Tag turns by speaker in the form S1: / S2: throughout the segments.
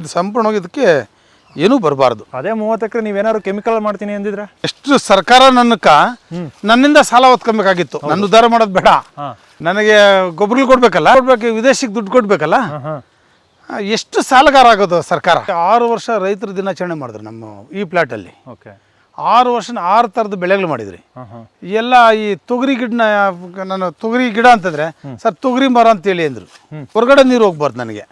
S1: ಇದು ಸಂಪೂರ್ಣವಾಗಿ ಇದಕ್ಕೆ ಏನೂ ಬರಬಾರ್ದು.
S2: ಅದೇ ಮೂವತ್ತು ಎಕರೆ ನೀವೇನಾದ್ರು ಕೆಮಿಕಲ್ ಮಾಡ್ತೀನಿ ಅಂದಿದ್ರೆ?
S1: ಎಷ್ಟು ಸರ್ಕಾರ ನನ್ನಕ್ಕ ನನ್ನಿಂದ ಸಾಲ ಹೊತ್ಕೊಬೇಕಾಗಿತ್ತು ನನ್ನ ಉದ್ಧಾರ ಮಾಡೋದು ಬೇಡ. ನನಗೆ ಗೊಬ್ಬರ ಕೊಡ್ಬೇಕಲ್ಲ ಕೊಡ್ಬೇಕು ವಿದೇಶಕ್ಕೆ ದುಡ್ಡು ಕೊಡ್ಬೇಕಲ್ಲ? ಎಷ್ಟು ಸಾಲಗಾರ ಆಗೋದು ಸರ್ಕಾರ? ಆರು ವರ್ಷ ರೈತರ ದಿನಾಚರಣೆ ಮಾಡಿದ್ರು ನಮ್ಮ ಈ ಪ್ಲಾಟಲ್ಲಿ
S2: ಓಕೆ
S1: ಆರು ವರ್ಷ ಆರು ಥರದ ಬೆಳೆಗಳು ಮಾಡಿದ್ರಿ. ಎಲ್ಲ ಈ ತೊಗರಿ ಗಿಡನ ನಾನು ತೊಗರಿ ಗಿಡ ಅಂತಂದ್ರೆ ಸರ್ ತೊಗರಿ ಮರ ಅಂತೇಳಿ ಅಂದರು. ಹೊರಗಡೆ ನೀರು ಹೋಗ್ಬಾರ್ದು ನನಗೆ.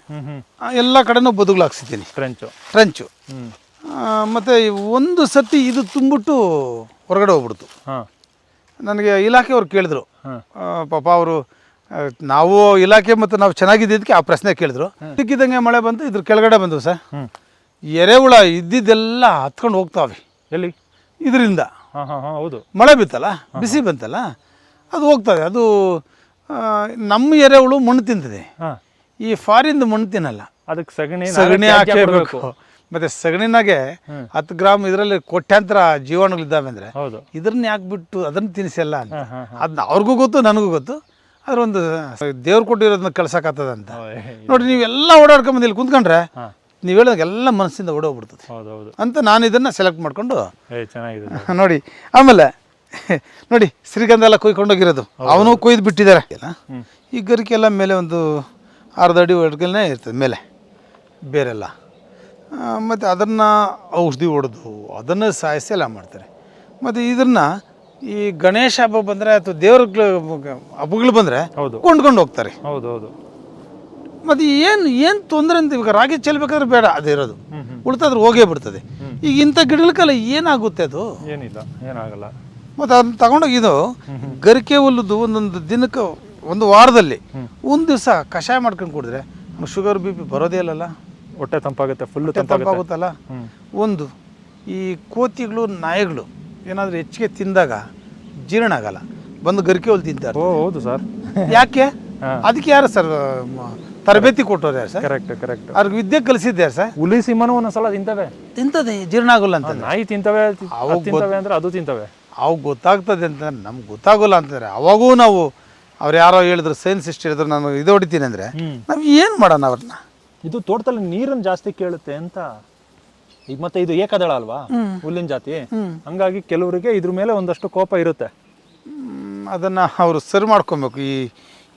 S1: ಎಲ್ಲ ಕಡೆನೂ ಬದುಗಳು ಹಾಕ್ಸಿದ್ದೀನಿ.
S2: ಫ್ರೆಂಚು.
S1: ಫ್ರೆಂಚು. ಮತ್ತೆ ಒಂದು ಸತಿ ಇದು ತುಂಬಿಟ್ಟು ಹೊರಗಡೆ ಹೋಗ್ಬಿಡ್ತು. ನನಗೆ ಇಲಾಖೆಯವ್ರು ಕೇಳಿದ್ರು. ಪಾಪ ಅವರು ನಾವು ಇಲಾಖೆ ಮತ್ತು ನಾವು ಚೆನ್ನಾಗಿದ್ದಕ್ಕೆ ಆ ಪ್ರಶ್ನೆ ಕೇಳಿದ್ರು. ಸಿಕ್ಕಿದಂಗೆ ಮಳೆ ಬಂತು ಇದ್ರ ಕೆಳಗಡೆ ಬಂದವು ಸರ್. ಎರೆಹುಳ ಇದ್ದಿದ್ದೆಲ್ಲ ಹತ್ಕೊಂಡು ಹೋಗ್ತಾವೆ.
S2: ಎಲ್ಲಿ?
S1: ಇದರಿಂದ.
S2: ಹಾಂ ಹಾಂ ಹಾಂ ಹೌದು.
S1: ಮಳೆ ಬಿತ್ತಲ್ಲ ಬಿಸಿ ಬಂತಲ್ಲ ಅದು ಹೋಗ್ತದೆ. ಅದು ಆ, ನಮ್ಮ ಎರೆಹುಳು ಮಣ್ಣು ತಿಂತದೆ.
S2: ಹಾಂ.
S1: ಈ ಫಾರಿನ್ ಮಣ್ಣು ತಿನ್ನಲ್ಲ.
S2: ಅದಕ್ಕೆ ಸಗಣಿ
S1: ಸಗಣಿ
S2: ತ್ಯಾಜ್ಯ
S1: ಹಾಕಬೇಕು.
S2: ಕೊಡ್ಬೇಕು.
S1: ಮತ್ತೆ ಸಗಣಿನಾಗೆ ಹತ್ತು ಗ್ರಾಮ್ ಇದರಲ್ಲಿ ಕೋಟ್ಯಾಂತರ ಜೀವಾಣುಗಳಿದ್ದಾವೆ ಅಂದ್ರೆ
S2: ಹೌದು.
S1: ಇದನ್ನ ಯಾಕೆ ಬಿಟ್ಟು ಅದನ್ನ ತಿನ್ಸಲ್ಲ ಅಂತ.
S2: ಹಾಂ ಹಾಂ
S1: ಅದನ್ನ ಅವ್ರಿಗೂ ಗೊತ್ತು ನನಗೂ ಗೊತ್ತು. ಅದ್ರ ಒಂದು ದೇವ್ರು ಕೊಟ್ಟಿರೋದನ್ನ ಕಳ್ಸಕ್ಕಾಗ್ತದ ಅಂತ. ನೋಡಿ ನೀವೆಲ್ಲ ಓಡಾಡ್ಕೊಂಬಂದು ಇಲ್ಲಿ ಕುಂತ್ಕೊಂಡ್ರೆ ನೀವು ಎಲ್ಲ ಮನಸ್ಸಿಂದ ಓಡೋಗ್ಬಿಡ್ತದೆ.
S2: ಹೌದು ಹೌದು
S1: ಅಂತ ನಾನು ಇದನ್ನ ಸೆಲೆಕ್ಟ್ ಮಾಡಿಕೊಂಡು
S2: ಏ ಚೆನ್ನಾಗಿದೆ
S1: ನೋಡಿ ಆಮೇಲೆ ನೋಡಿ ಶ್ರೀಗಂಧ ಎಲ್ಲ ಕೊಯ್ಕೊಂಡೋಗಿರೋದು ಅವನು ಕೊಯ್ದು ಬಿಟ್ಟಿದ್ದಾರೆ. ಈ ಗರಿಕೆ ಎಲ್ಲ ಮೇಲೆ ಒಂದು ಅರ್ಧ ಅಡಿ ಒಡ್ಗಲ್ನೇ ಇರ್ತದೆ ಮೇಲೆ. ಬೇರೆಲ್ಲ. ಮತ್ತು ಅದನ್ನು ಔಷಧಿ ಹೊಡೆದು ಅದನ್ನು ಸಾಯಿಸಿ ಎಲ್ಲ ಮಾಡ್ತಾರೆ. ಮತ್ತು ಇದನ್ನು ಈ ಗಣೇಶ ಹಬ್ಬ ಬಂದರೆ ಅಥವಾ ದೇವ್ರ ಹಬ್ಬಗಳು ಬಂದರೆ
S2: ಹೌದು.
S1: ಕೊಂಡ್ಕೊಂಡು ಹೋಗ್ತಾರೆ.
S2: ಹೌದು ಹೌದು
S1: ಮತ್ತು ಏನು ಏನು ತೊಂದರೆ ಅಂತ ಇವಾಗ ರಾಗಿ ಚೆಲ್ಬೇಕಾದ್ರೆ ಬೇಡ ಅದೇ ಇರೋದು. ಉಳಿತಾದ್ರೆ ಹೋಗೇ ಬಿಡ್ತದೆ. ಈಗ ಇಂಥ ಗಿಡಗಳಕ್ಕೆಲ್ಲ ಏನಾಗುತ್ತೆ ಅದು?
S2: ಏನಿಲ್ಲ ಏನಾಗಲ್ಲ.
S1: ಮತ್ತು ಅದನ್ನ ತಗೊಂಡೋಗಿ ಇದು ಗರಿಕೆ ಹುಲ್ಲದು ಒಂದೊಂದು ದಿನಕ್ಕೆ ಒಂದು ವಾರದಲ್ಲಿ ಒಂದು ದಿವಸ ಕಷಾಯ ಮಾಡ್ಕೊಂಡು ಕುಡಿದ್ರೆ ಶುಗರ್ ಬಿ ಪಿ ಬರೋದೇ ಇಲ್ಲಲ್ಲ?
S2: ಹೊಟ್ಟೆ ತಂಪಾಗುತ್ತೆ ಫುಲ್ಲು ತಂಪಾಗುತ್ತೆ.
S1: ತಂಪಾಗುತ್ತಲ್ಲ? ಒಂದು ಈ ಕೋತಿಗಳು ನಾಯಿಗಳು ಏನಾದರೂ ಹೆಚ್ಚಿಗೆ ತಿಂದಾಗ ಜೀರ್ಣ ಆಗಲ್ಲ ಬಂದು ಗರಿಕೆ ಹುಲ್ ತಿಂತಾರೆ.
S2: ಹೌದು ಸರ್.
S1: ಯಾಕೆ? ಅದಕ್ಕೆ ಯಾರು ಸರ್ ತರಬೇತಿ ಕೊಟ್ಟವ್ರು ಯಾರು ಸರ್?
S2: ಕರೆಕ್ಟ್ ಕರೆಕ್ಟ್
S1: ಅವ್ರಿಗೆ ವಿದ್ಯೆ ಕಲಿಸಿದ್ದೆ ಸರ್?
S2: ಹುಲಿ ಸಿಂಹನೂ ಒಂದೊಂದ್ಸಲ ತಿಂತವೆ.
S1: ತಿಂತದೆ ಜೀರ್ಣ ಆಗೋಲ್ಲ ಅಂತ
S2: ನಾಯಿ ತಿಂತವೆ ಅವು ತಿಂತವೆ ಅಂದ್ರೆ ಅದು ತಿಂತವೆ.
S1: ಅವು ಗೊತ್ತಾಗ್ತದೆ ಅಂತ ನಮ್ಗೆ ಗೊತ್ತಾಗೋಲ್ಲ ಅಂತಂದ್ರೆ ಅವಾಗೂ ನಾವು ಅವ್ರು ಯಾರೋ ಹೇಳಿದ್ರು ಸೈನ್ಸ್ ಇಷ್ಟು ಹೇಳಿದ್ರು ನಾನು ಇದು ಹೊಡಿತೀನಿ ಅಂದ್ರೆ. ನಾವು ಏನು ಮಾಡೋಣ ಅವ್ರನ್ನ ಇದು
S2: ಇದು ತೋಟದಲ್ಲಿ ನೀರನ್ನು ಜಾಸ್ತಿ ಕೇಳುತ್ತೆ ಅಂತ ಈಗ ಮತ್ತೆ ಇದು ಏಕದಳ ಅಲ್ವಾ? ಹುಲ್ಲಿನ ಜಾತಿ. ಹಂಗಾಗಿ ಕೆಲವರಿಗೆ ಇದ್ರ ಮೇಲೆ ಒಂದಷ್ಟು ಕೋಪ ಇರುತ್ತೆ.
S1: ಅದನ್ನ ಅವರು ಸರಿ ಮಾಡ್ಕೊಬೇಕು. ಈ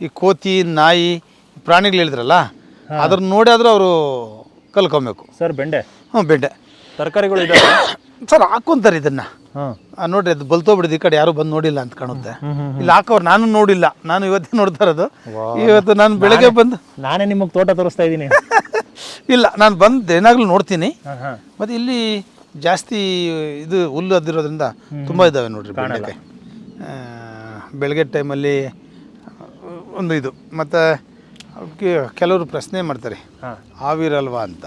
S1: ಈ ಕೋತಿ ನಾಯಿ ಪ್ರಾಣಿಗಳು ಹೇಳಿದ್ರಲ್ಲ ಅದನ್ನ ನೋಡಿ ಆದರೂ ಅವರು ಕಲ್ಕೊಬೇಕು.
S2: ಸರ್ ಬೆಂಡೆ?
S1: ಹ್ಞೂ ಬೆಂಡೆ.
S2: ತರಕಾರಿಗಳು ಇದಾವೆ?
S1: ಸರ್ ಹಾಕೊಂತಾರೆ ಇದನ್ನು.
S2: ಹಾಂ.
S1: ನೋಡ್ರಿ ಅದು ಬಲ್ತೋಗ್ಬಿಡಿದು ಈ ಕಡೆ ಯಾರು ಬಂದು ನೋಡಿಲ್ಲ ಅಂತ ಕಾಣುತ್ತೆ. ಇಲ್ಲಿ ಹಾಕೋರು ನಾನು ನೋಡಿಲ್ಲ. ನಾನು ಇವತ್ತೇ ನೋಡ್ತಾ ಇರೋದು. ಇವತ್ತು ನಾನು ಬೆಳಗ್ಗೆ ಬಂದು
S2: ನಾನೇ ನಿಮಗೆ ತೋಟ ತೋರಿಸ್ತಾ ಇದ್ದೀನಿ.
S1: ಇಲ್ಲ ನಾನು ಬಂದು ಏನಾಗಲೂ ನೋಡ್ತೀನಿ. ಮತ್ತು ಇಲ್ಲಿ ಜಾಸ್ತಿ ಇದು ಹುಲ್ಲು ಅದಿರೋದ್ರಿಂದ ತುಂಬ ಇದ್ದಾವೆ ನೋಡ್ರಿ ಬೆಳಗ್ಗೆ ಟೈಮಲ್ಲಿ ಒಂದು ಇದು. ಮತ್ತು ಅವಕ್ಕೆ ಕೆಲವರು ಪ್ರಶ್ನೆ ಮಾಡ್ತಾರೆ ಆವಿರಲ್ವಾ ಅಂತ?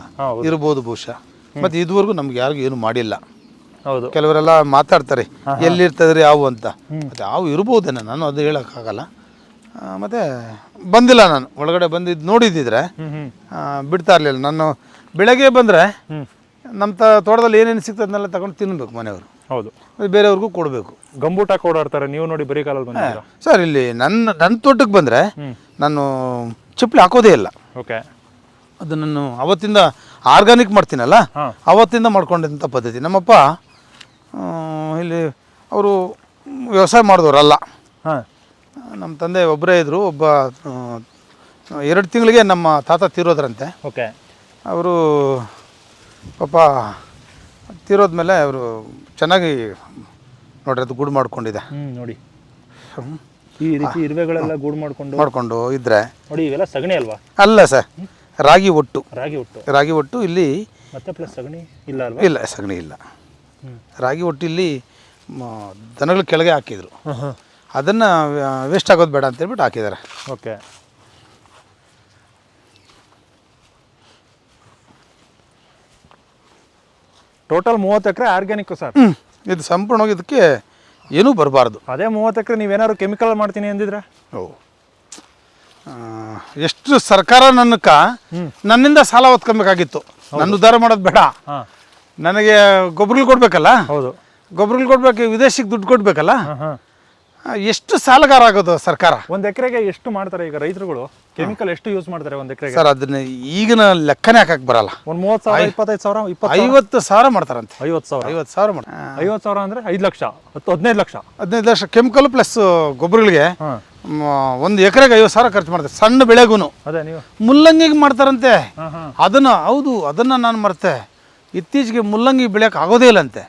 S1: ಇರ್ಬೋದು ಬಹುಶಃ. ಮತ್ತು ಇದುವರೆಗೂ ನಮ್ಗೆ ಯಾರಿಗೂ ಏನು ಮಾಡಿಲ್ಲ.
S2: ಹೌದು.
S1: ಕೆಲವರೆಲ್ಲ ಮಾತಾಡ್ತಾರೆ ಎಲ್ಲಿರ್ತದ್ರಿ ಹಾವು ಅಂತ? ಮತ್ತೆ ಹಾವು ಇರ್ಬೋದೇನೋ ನಾನು ಅದು ಹೇಳೋಕ್ಕಾಗಲ್ಲ. ಮತ್ತು ಬಂದಿಲ್ಲ ನಾನು. ಒಳಗಡೆ ಬಂದಿದ್ದು ನೋಡಿದಿದ್ರೆ ಬಿಡ್ತಾ ಇರಲಿಲ್ಲ. ನಾನು ಬೆಳಗ್ಗೆ ಬಂದರೆ ನಮ್ಮ ತ ತೋಟದಲ್ಲಿ ಏನೇನು ಸಿಗ್ತದನ್ನೆಲ್ಲ ತಗೊಂಡು ತಿನ್ನಬೇಕು ಮನೆಯವರು.
S2: ಹೌದು.
S1: ಅದು ಬೇರೆಯವ್ರಿಗೂ ಕೊಡಬೇಕು.
S2: ಗಂಬೂಟ ಓಡಾಡ್ತಾರೆ ನೀವು ನೋಡಿ ಬರೀ ಕಾಲಲ್ಲಿ ಬಂದಿದ್ದೀರಾ?
S1: ಸರ್ ಇಲ್ಲಿ ನನ್ನ ನನ್ನ ತೋಟಕ್ಕೆ ಬಂದರೆ ನಾನು ಚಪ್ಪಲಿ ಹಾಕೋದೇ ಇಲ್ಲ.
S2: ಓಕೆ.
S1: ಅದು ನಾನು ಅವತ್ತಿಂದ ಆರ್ಗಾನಿಕ್ ಮಾಡ್ತೀನಲ್ಲ ಅವತ್ತಿಂದ ಮಾಡ್ಕೊಂಡಿದ್ದಂಥ ಪದ್ಧತಿ. ನಮ್ಮಪ್ಪ ಇಲ್ಲಿ ಅವರು ವ್ಯವಸಾಯ ಮಾಡಿದವರಲ್ಲ.
S2: ಹಾಂ.
S1: ನಮ್ಮ ತಂದೆ ಒಬ್ಬರೇ ಇದ್ದರು ಒಬ್ಬ ಎರಡು ತಿಂಗಳಿಗೆ ನಮ್ಮ ತಾತ ತೀರೋದ್ರಂತೆ.
S2: ಓಕೆ.
S1: ಅವರು ಪಾಪ ತೀರೋದ್ಮೇಲೆ ಅವರು ಚೆನ್ನಾಗಿ ನೋಡ್ರಿ ಅದು ಗೂಡು ಮಾಡ್ಕೊಂಡಿದೆ.
S2: ನೋಡಿ. ಈ ರೀತಿ ಇರುವೆಗಳೆಲ್ಲ ಗೂಡು ಮಾಡ್ಕೊಂಡು
S1: ಮಾಡಿಕೊಂಡು ಇದ್ರೆ
S2: ನೋಡಿ ಇವೆಲ್ಲ ಸಗಣಿ ಅಲ್ವಾ?
S1: ಅಲ್ಲ ಸರ್ ರಾಗಿ ಒಟ್ಟು.
S2: ರಾಗಿ ಒಟ್ಟು.
S1: ರಾಗಿ ಒಟ್ಟು ಇಲ್ಲಿ
S2: ಮತ್ತೆ ಪ್ಲಸ್ ಸಗಣಿ ಇಲ್ಲ ಅಲ್ವಾ?
S1: ಇಲ್ಲ ಸಗಣಿ ಇಲ್ಲ. ರಾಗಿ ಒಟ್ಟು ಇಲ್ಲಿ ಮ- ದನಗಳ ಕೆಳಗೆ ಹಾಕಿದ್ರು. ಅದನ್ನ ವೇಸ್ಟ್ ಆಗೋದು ಬೇಡ ಅಂತ ಹೇಳ್ಬಿಟ್ಟು ಹಾಕಿದ್ದಾರೆ.
S2: ಓಕೆ ಟೋಟಲ್ ಮೂವತ್ತು ಎಕರೆ ಆರ್ಗ್ಯಾನಿಕ್ ಸರ್.
S1: ಇದು ಸಂಪೂರ್ಣವಾಗಿ ಇದಕ್ಕೆ ಏನೂ ಬರಬಾರ್ದು.
S2: ಅದೇ ಮೂವತ್ತು ಎಕರೆ ನೀವೇನಾದ್ರು ಕೆಮಿಕಲ್ ಮಾಡ್ತೀನಿ ಅಂದಿದ್ರೆ?
S1: ಓ. ಎಷ್ಟು ಸರ್ಕಾರ ನನ್ನಕ್ಕ ನನ್ನಿಂದ ಸಾಲ ಹೊತ್ಕೊಬೇಕಾಗಿತ್ತು. ನನ್ನ ಉದ್ಧಾರ ಮಾಡೋದು ಬೇಡ. ನನಗೆ ಗೊಬ್ಬರಗಳು ಕೊಡಬೇಕಲ್ಲ?
S2: ಹೌದು.
S1: ಗೊಬ್ಬರಗಳು ಕೊಡ್ಬೇಕು ವಿದೇಶಕ್ಕೆ ದುಡ್ಡು ಕೊಡಬೇಕಲ್ಲ? ಎಷ್ಟು ಸಾಲಗಾರ ಆಗೋದು ಸರ್ಕಾರ?
S2: ಒಂದ್ ಎಕರೆಗೆ ಎಷ್ಟು ಮಾಡ್ತಾರೆ ಈಗ ರೈತರುಗಳು? ಕೆಮಿಕಲ್ ಎಷ್ಟು ಯೂಸ್ ಮಾಡ್ತಾರೆ ಒಂದ್ ಎಕರೆಗೆ?
S1: ಸರ್ ಅದನ್ನ ಈಗಿನ ಲೆಕ್ಕನೇ ಹಾಕಕ್ಕೆ ಬರಲ್ಲ.
S2: ಒಂದ್ ಮೂವತ್ ಸಾವಿರ ಇಪ್ಪತ್ತೈದು ಸಾವಿರ ಇಪ್ಪತ್ತು
S1: ಐವತ್ತು ಸಾವಿರ ಮಾಡ್ತಾರಂತೆ.
S2: ಐವತ್ತು ಸಾವಿರ?
S1: ಐವತ್ತು ಸಾವಿರ ಮಾಡ
S2: ಐವತ್ತು ಸಾವಿರ ಅಂದ್ರೆ ಐದು ಲಕ್ಷ ಹತ್ತು ಹದಿನೈದು ಲಕ್ಷ?
S1: ಹದಿನೈದು ಲಕ್ಷ ಕೆಮಿಕಲ್ ಪ್ಲಸ್ ಗೊಬ್ಬರಗಳಿಗೆ ಒಂದು ಎಕರೆಗೆ ಐವತ್ತು ಸಾವಿರ ಖರ್ಚು ಮಾಡ್ತಾರೆ. ಸಣ್ಣ ಬೆಳೆಗೂ
S2: ಅದೇ ನೀವು.
S1: ಮುಲ್ಲಂಗಿಗೆ ಮಾಡ್ತಾರಂತೆ. ಅದನ್ನು ಹೌದು ಅದನ್ನ ನಾನು ಮರ್ತೆ. ಇತ್ತೀಚೆಗೆ ಮುಲ್ಲಂಗಿ ಬೆಳೆಯೋಕೆ ಆಗೋದೇ ಇಲ್ಲಂತೆ.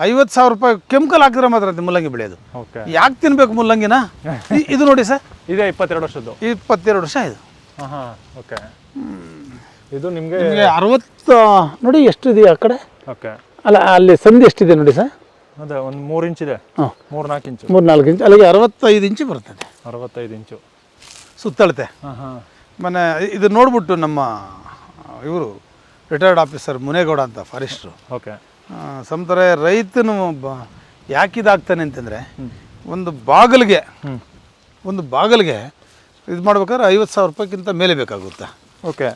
S1: ಐವತ್ತು ಸಾವಿರ ರೂಪಾಯಿ ಕೆಮಿಕಲ್ ಹಾಕಿದ್ರೆ ಮಾತ್ರ ಅಂತೆ ಮುಲ್ಲಂಗಿ ಬೆಳೆಯೋದು.
S2: ಓಕೆ.
S1: ಯಾಕೆ ತಿನ್ಬೇಕು ಮುಲ್ಲಂಗಿನ? ಇದು ನೋಡಿ ಸರ್.
S2: ಇದೇ ಇಪ್ಪತ್ತೆರಡು ವರ್ಷದ್ದು.
S1: ಇಪ್ಪತ್ತೆರಡು ವರ್ಷ ಇದು.
S2: ಹಾ ಹಾ ಓಕೆ. ಇದು ನಿಮ್ಗೆ
S1: ನಿಮಗೆ ಅರವತ್ತು ನೋಡಿ ಎಷ್ಟಿದೆ ಆ ಕಡೆ?
S2: ಓಕೆ.
S1: ಅಲ್ಲ ಅಲ್ಲಿ ಸಂಧಿ ಎಷ್ಟಿದೆ ನೋಡಿ ಸರ್?
S2: ಅದೇ ಒಂದು ಮೂರು ಇಂಚ್ ಇದೆ. ಮೂರು ನಾಲ್ಕು ಇಂಚು.
S1: ಮೂರು ನಾಲ್ಕು ಇಂಚು. ಅಲ್ಲಿಗೆ ಅರವತ್ತೈದು ಇಂಚು ಬರ್ತದೆ.
S2: ಅರವತ್ತೈದು ಇಂಚು.
S1: ಸುತ್ತಳತೆ.
S2: ಹಾಂ ಹಾಂ.
S1: ಮನೆ ಇದು ನೋಡ್ಬಿಟ್ಟು ನಮ್ಮ ಇವರು ರಿಟೈರ್ಡ್ ಆಫೀಸರ್ ಮುನೇಗೌಡ ಅಂತ ಫಾರೆಸ್ಟ್ರು.
S2: ಓಕೆ.
S1: ಸಮತರೆ ರೈತನು ಬ ಯಾಕಿದಾಗ್ತಾನೆ ಅಂತಂದರೆ ಒಂದು ಬಾಗಿಲಿಗೆ ಒಂದು ಬಾಗಿಲಿಗೆ ಇದು ಮಾಡ್ಬೇಕಾದ್ರೆ ಐವತ್ತು ಸಾವಿರ ರೂಪಾಯಿಗಿಂತ ಮೇಲೆ ಬೇಕಾಗುತ್ತೆ.
S2: ಓಕೆ.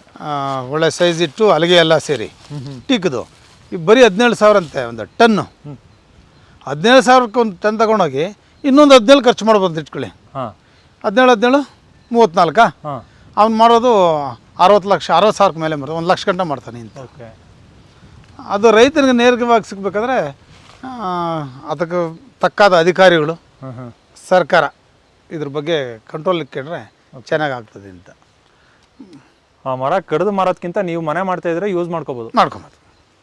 S1: ಒಳ್ಳೆ ಸೈಜ್ ಇಟ್ಟು ಅಲ್ಲಿಗೆ ಎಲ್ಲ ಸೇರಿ ಟೀಕ್ದು. ಈ ಬರೀ ಹದಿನೇಳು ಸಾವಿರ ಅಂತೆ ಒಂದು ಟನ್ನು. ಹದಿನೇಳು ಸಾವಿರಕ್ಕೆ ಒಂದು ಟನ್ ತಗೊಂಡೋಗಿ ಇನ್ನೊಂದು ಹದಿನೇಳು ಖರ್ಚು ಮಾಡ್ಬೋದು ಇಟ್ಕೊಳ್ಳಿ.
S2: ಹಾಂ.
S1: ಹದಿನೇಳು ಹದಿನೇಳು ಮೂವತ್ತ್ನಾಲ್ಕಾ? ಅವ್ನು ಮಾಡೋದು ಅರವತ್ತು ಲಕ್ಷ ಅರವತ್ತು ಸಾವಿರಕ್ಕೆ ಮೇಲೆ ಮಾಡ್ತಾರೆ ಒಂದು ಲಕ್ಷ ಗಂಟೆ ಮಾಡ್ತಾನೆ ಅಂತ
S2: ಓಕೆ
S1: ಅದು ರೈತನಿಗೆ ನೇರವಾಗಿ ಸಿಗ್ಬೇಕಾದ್ರೆ ಅದಕ್ಕೆ ತಕ್ಕಾದ ಅಧಿಕಾರಿಗಳು ಸರ್ಕಾರ ಇದ್ರ ಬಗ್ಗೆ ಕಂಟ್ರೋಲ್ ಇಟ್ಕೊಂಡ್ರೆ ಚೆನ್ನಾಗಿ ಆಗ್ತದೆ ಅಂತ
S2: ಆ ಮರ ಕಡಿದು ಮಾರೋದ್ಕಿಂತ ನೀವು ಮನೆ ಮಾಡ್ತಾ ಇದ್ರೆ ಯೂಸ್ ಮಾಡ್ಕೋಬೋದು.
S1: ಮಾಡ್ಕೊಬೋದು.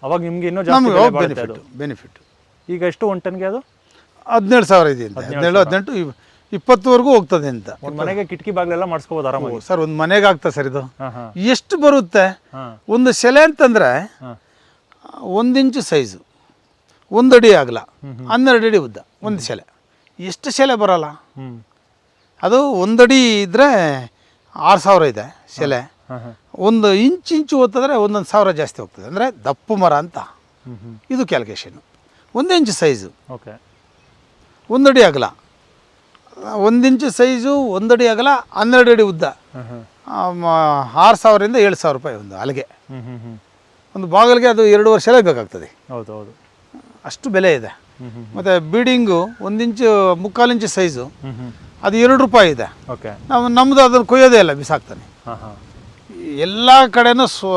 S2: ಅವಾಗ ನಿಮ್ಗೆ ಇನ್ನೂ ಜಾಸ್ತಿ ಬೆಲೆ ಬಾಳುತ್ತೆ ಅದು
S1: ಬೆನಿಫಿಟ್ ಬೆನಿಫಿಟ್
S2: ಈಗ ಎಷ್ಟು ಒನ್ ಟನ್ಗೆ ಅದು?
S1: ಹದಿನೇಳು ಸಾವಿರ ಇದೆ ಅಂತ ಹದಿನೇಳು ಹದಿನೆಂಟು ಇವ್- ಇಪ್ಪತ್ತುವರೆಗೂ ಹೋಗ್ತದೆ ಅಂತ.
S2: ಒಂದು ಮನೆಗೆ ಕಿಟಕಿ ಬಾಗ್ಲೆಲ್ಲ ಮಾಡಿಸ್ಕೋಬಹುದು ಆರಾಮಾಗಿ.
S1: ಸರ್ ಒಂದು ಮನೆಗೆ ಆಗ್ತದೆ ಸರ್ ಇದು?
S2: ಹಾಂ ಹಾಂ.
S1: ಎಷ್ಟು ಬರುತ್ತೆ?
S2: ಹಾಂ.
S1: ಒಂದು ಸೆಲೆ ಅಂತಂದರೆ ಒಂದು ಇಂಚು ಸೈಜು. ಒಂದು ಅಡಿ ಆಗಲ್ಲ ಹನ್ನೆರಡು ಅಡಿ ಉದ್ದ ಒಂದು ಸೆಲೆ ಎಷ್ಟು ಸೆಲೆ ಬರಲ್ಲ? ಅದು ಒಂದಡಿ ಇದ್ದರೆ ಆರು ಸಾವಿರ ಇದೆ ಸೆಲೆ
S2: ಹಾಂ ಹಾಂ
S1: ಒಂದು ಇಂಚು ಇಂಚು ಓದಿದ್ರೆ ಒಂದೊಂದು ಸಾವಿರ ಜಾಸ್ತಿ ಹೋಗ್ತದೆ. ಅಂದರೆ ದಪ್ಪು ಮರ ಅಂತ. ಇದು ಕ್ಯಾಲ್ಕುಲೇಷನ್ ಒಂದು ಇಂಚು ಸೈಜು.
S2: ಓಕೆ
S1: ಒಂದಡಿ ಅಗಲ. ಒಂದು ಇಂಚು ಸೈಜು ಒಂದಡಿ ಅಗಲ ಹನ್ನೆರಡು ಅಡಿ ಉದ್ದ. ಆರು ಸಾವಿರದಿಂದ ಏಳು ಸಾವಿರ ರೂಪಾಯಿ ಒಂದು ಅಲ್ಲಿಗೆ ಒಂದು ಬಾಗಿಲಿಗೆ ಅದು ಎರಡು ವರ್ಷ ಬೇಕಾಗ್ತದೆ.
S2: ಹೌದು ಹೌದು
S1: ಅಷ್ಟು ಬೆಲೆ ಇದೆ. ಮತ್ತು ಬೀಡಿಂಗು ಒಂದು ಇಂಚು ಮುಕ್ಕಾಲು ಇಂಚು ಸೈಜು ಅದು ಎರಡು ರೂಪಾಯಿ ಇದೆ.
S2: ಓಕೆ.
S1: ನಾವು ನಮ್ಮದು ಅದನ್ನು ಕೊಯ್ಯೋದೇ ಇಲ್ಲ ಬಿಸಾಕ್ತಾನೆ. ಎಲ್ಲ ಕಡೆನೂ ಸ್ವ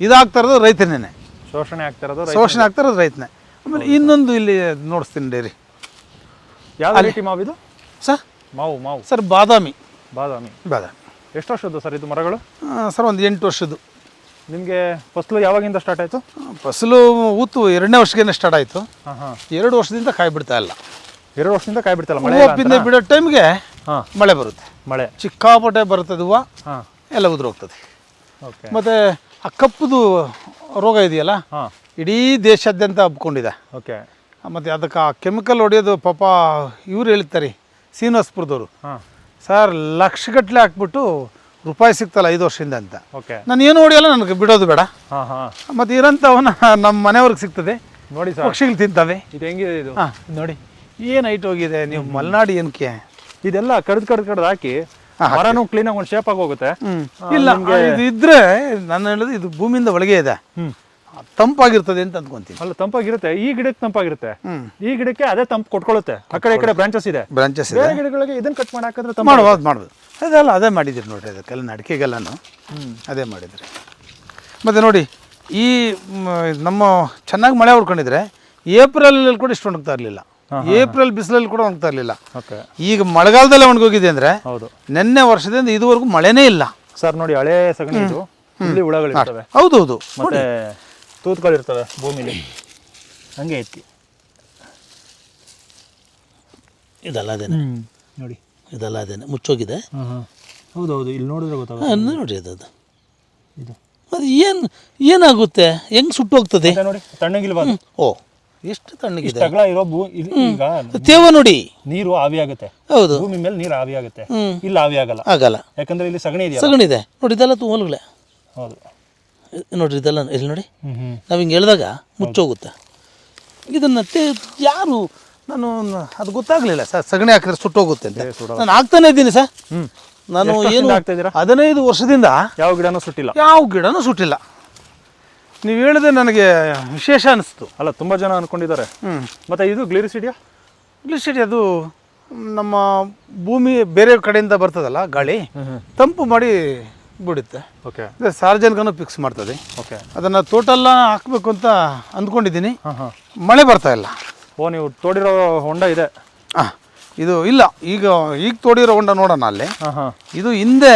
S1: ಇದಾಗ್ತಾ ಇರೋದು ರೈತನೇ
S2: ಶೋಷಣೆ ಆಗ್ತಾ ಇರೋದು
S1: ಶೋಷಣೆ ಆಗ್ತಾ ಇರೋದು ರೈತನೇ. ಆಮೇಲೆ ಇನ್ನೊಂದು ಇಲ್ಲಿ ನೋಡಿಸ್ತೀನಿ ಡೈರಿ.
S2: ಯಾವ ರೀತಿ ಮಾವಿದು?
S1: ಸರ್?
S2: ಮಾವು ಮಾವು.
S1: ಸರ್ ಬಾದಾಮಿ.
S2: ಬಾದಾಮಿ.
S1: ಬಾದಾಮಿ.
S2: ಎಷ್ಟು ವರ್ಷದ್ದು ಸರ್ ಇದು ಮರಗಳು?
S1: ಸರ್ ಒಂದು ಎಂಟು ವರ್ಷದ್ದು.
S2: ನಿಮಗೆ ಫಸಲು ಯಾವಾಗಿಂದ ಸ್ಟಾರ್ಟ್ ಆಯಿತು?
S1: ಫಸಲು ಊತು ಎರಡನೇ ವರ್ಷಕ್ಕೆ ಸ್ಟಾರ್ಟ್ ಆಯಿತು. ಎರಡು ವರ್ಷದಿಂದ ಕಾಯಿ ಬಿಡ್ತಾ ಇಲ್ಲ.
S2: ಎರಡು ವರ್ಷದಿಂದ ಕಾಯಿ ಬಿಡ್ತಲ್ಲ ಮಳೆ
S1: ಹೂವು ಪಿಂದೆ ಬಿಡೋ ಟೈಮ್ಗೆ
S2: ಹಾಂ.
S1: ಮಳೆ ಬರುತ್ತೆ.
S2: ಮಳೆ.
S1: ಚಿಕ್ಕಾಪಟ್ಟೆ ಬರುತ್ತೆ ಹೂವು. ಎಲ್ಲ ಉದುರೋಗ್ತದೆ.
S2: ಓಕೆ
S1: ಮತ್ತು ಆ ಕಪ್ಪುದು ರೋಗ ಇದೆಯಲ್ಲ?
S2: ಹಾಂ.
S1: ಇಡೀ ದೇಶಾದ್ಯಂತ ಹಬ್ಕೊಂಡಿದೆ.
S2: ಓಕೆ
S1: ಮತ್ತು ಅದಕ್ಕೆ ಆ ಕೆಮಿಕಲ್ ಹೊಡೆಯೋದು ಪಾಪ ಇವ್ರು ಹೇಳ್ತಾರೆ. ಶ್ರೀನಿವಾಸ್ಪುರದವರು ಸರ್ ಲಕ್ಷಗಟ್ಟಲೆ ಹಾಕ್ಬಿಟ್ಟು ರೂಪಾಯಿ ಸಿಗ್ತಲ್ಲ ಐದು ವರ್ಷದಿಂದ ಅಂತ.
S2: ಓಕೆ.
S1: ನಾನು ಏನು ಹೊಡಿಯಲ್ಲ ನನಗೆ ಬಿಡೋದು ಬೇಡ. ಮತ್ತು ಇರೋಂಥವನ್ನ ನಮ್ಮ ಮನೆಯವ್ರಿಗೆ ಸಿಗ್ತದೆ.
S2: ನೋಡಿ
S1: ಪಕ್ಷಿಗಳು ತಿಂತವೆ.
S2: ಇದು ಹೆಂಗಿದೆ ಇದು?
S1: ನೋಡಿ. ಏನು ಐಟ್ ಹೋಗಿದೆ? ನೀವು ಮಲೆನಾಡು ಏನಕ್ಕೆ
S2: ಇದೆಲ್ಲ ಕಡ್ದು ಕಡ್ದು ಕಡ್ದು ಹಾಕಿ ಮರನೂ ಕ್ಲೀನಾಗಿ ಒಂದು ಶೇಪ್ ಆಗಿ ಹೋಗುತ್ತೆ.
S1: ಇಲ್ಲ ಇದು ಇದ್ರೆ ನಾನು ಹೇಳೋದು ಇದು ಭೂಮಿಯಿಂದ ಒಳಗೆ ಇದೆ. ತಂಪಾಗಿರ್ತದೆ ಅಂತ ಅಂದ್ಕೊಂತೀನಿ.
S2: ಅಲ್ಲ ತಂಪಾಗಿರುತ್ತೆ. ಈ ಗಿಡಕ್ಕೆ ತಂಪಾಗಿರುತ್ತೆ. ಈ ಗಿಡಕ್ಕೆ ಅದೇ ತಂಪು ಕೊಟ್ಕೊಳ್ಳುತ್ತೆ ಆ ಕಡೆ ಈ ಕಡೆ ಬ್ರಾಂಚಸ್ ಇದೆ.
S1: ಬ್ರಾಂಚಸ್ ಇದೆ.
S2: ಬೇರೆ ಗಿಡಗಳಿಗೆ ಇದನ್ನ ಕಟ್ ಮಾಡಿ ಹಾಕಿದ್ರೆ ತಂಪು
S1: ಮಾಡ್ಬೋದು ಮಾಡ್ಬೋದು ಅದೆಲ್ಲ ಅದೇ ಮಾಡಿದ್ದೀರಿ ನೋಡ್ರಿ ಅದಕ್ಕೆಲ್ಲ ಅಡಿಕೆಗೆಲ್ಲನು ಅದೇ ಮಾಡಿದ್ರಿ. ಮತ್ತು ನೋಡಿ ಈ ನಮ್ಮ ಚೆನ್ನಾಗಿ ಮಳೆ ಹೊಡ್ಕೊಂಡಿದ್ರೆ ಏಪ್ರಿಲಲ್ಲಿ ಕೂಡ ಇಷ್ಟು ಒಣಗ್ತಾ ಇರಲಿಲ್ಲ. ಏಪ್ರಿಲ್ ಬಿಸಿಲಲ್ಲಿ ಕೂಡ ಒಣಗ್ತಾ ಇರಲಿಲ್ಲ. ಈಗ ಮಳೆಗಾಲದಲ್ಲೇ ಒಣಗೋಗಿದೆ ಅಂದರೆ
S2: ಹೌದು.
S1: ನಿನ್ನೆ ವರ್ಷದಿಂದ ಇದುವರೆಗೂ ಮಳೆನೇ ಇಲ್ಲ.
S2: ಸರ್ ನೋಡಿ ಹಳೆ ಸಗಣಿ ಇದು. ಇಲ್ಲಿ ಹೌದು
S1: ಹೌದೌದು.
S2: ಮತ್ತೆ ತೂತ್ಗಳಿರ್ತವೆ ಭೂಮಿಲಿ. ಹಂಗೆ ಐತಿ.
S1: ಇದೆಲ್ಲ ಅದೇನೆ?
S2: ನೋಡಿ.
S1: ಇದೆಲ್ಲ ಅದೇನೆ? ಮುಚ್ಚೋಗಿದೆ?
S2: ಹಾಂ ಹಾಂ. ಹೌದೌದು ಇಲ್ಲಿ ನೋಡಿದ್ರೆ ಗೊತ್ತಾಗ
S1: ಹಾಂ ನೋಡಿ ಅದು ಅದು.
S2: ಇದು.
S1: ಅದು ಏನು ಏನಾಗುತ್ತೆ? ಹೆಂಗೆ ಸುಟ್ಟು
S2: ಹೋಗ್ತದೆ ನೋಡಿ ತಣ್ಣಗಿಲ್ವಾ ಅದು?
S1: ಓ ಎಷ್ಟು ತಣ್ಣಗಿದೆ?
S2: ಜಗಳ ಇರೋ ಭೂ ಇದು ಈಗ
S1: ತೇವ ನೋಡಿ.
S2: ನೀರು ಆವಿ ಆಗುತ್ತೆ.
S1: ಹೌದು.
S2: ಭೂಮಿ ಮೇಲೆ ನೀರು ಆವಿ ಆಗುತ್ತೆ.
S1: ಹ್ಮ್.
S2: ಇಲ್ಲಿ ಆವಿ ಆಗಲ್ಲ.
S1: ಆಗಲ್ಲ.
S2: ಯಾಕಂದ್ರೆ ಇಲ್ಲಿ ಸಗಣಿ ಇದೆಯಲ್ಲ?
S1: ಸಗಣಿದೆ ನೋಡಿ ಇದೆಲ್ಲ ತೂವಲ್ಗಳೇ.
S2: ಹೌದು.
S1: ನೋಡ್ರಿ ಇದೆಲ್ಲ ಇಲ್ಲಿ ನೋಡಿ. ನಾವು ಹಿಂಗೆ ಹೇಳಿದಾಗ ಮುಚ್ಚೋಗುತ್ತೆ. ಇದನ್ನು ತೇ ಯಾರು ನಾನು ಅದು ಗೊತ್ತಾಗಲಿಲ್ಲ ಸರ್. ಸಗಣಿ ಹಾಕಿದ್ರೆ ಸುಟ್ಟೋಗುತ್ತೆ ಅಂತ. ನಾನು ಆಗ್ತಾನೆ ಇದ್ದೀನಿ ಸರ್. ನಾನು ಏನು ಹದಿನೈದು ವರ್ಷದಿಂದ
S2: ಯಾವ ಗಿಡನೂ ಸುಟ್ಟಿಲ್ಲ.
S1: ಯಾವ ಗಿಡನೂ ಸುಟ್ಟಿಲ್ಲ. ನೀವು ಹೇಳಿದ್ರೆ ನನಗೆ ವಿಶೇಷ ಅನಿಸ್ತು.
S2: ಅಲ್ಲ ತುಂಬ ಜನ ಅನ್ಕೊಂಡಿದ್ದಾರೆ.
S1: ಹ್ಞೂ
S2: ಮತ್ತೆ ಇದು ಗ್ಲಿರಿಸಿಡಿಯಾ
S1: ಗ್ಲಿಸಿಡಿ ಅದು ನಮ್ಮ ಭೂಮಿ ಬೇರೆ ಕಡೆಯಿಂದ ಬರ್ತದಲ್ಲ ಗಾಳಿ. ತಂಪು ಮಾಡಿ ಬಿಡುತ್ತೆ.
S2: ಓಕೆ
S1: ಇದು ಸಾರ್ವಜನಿಕನು ಫಿಕ್ಸ್ ಮಾಡ್ತದೆ.
S2: ಓಕೆ
S1: ಅದನ್ನು ಟೋಟಲ್ಲ ಹಾಕಬೇಕು ಅಂತ ಅಂದ್ಕೊಂಡಿದ್ದೀನಿ.
S2: ಹಾಂ ಹಾಂ.
S1: ಮಳೆ ಬರ್ತಾ ಇಲ್ಲ.
S2: ಓ ನೀವು ತೋಡಿರೋ ಹೊಂಡ ಇದೆ.
S1: ಹಾಂ ಇದು ಇಲ್ಲ. ಈಗ ಈಗ ತೋಡಿರೋ ಹೊಂಡ ನೋಡೋಣ ಅಲ್ಲಿ.
S2: ಹಾಂ ಹಾಂ.
S1: ಇದು ಹಿಂದೆ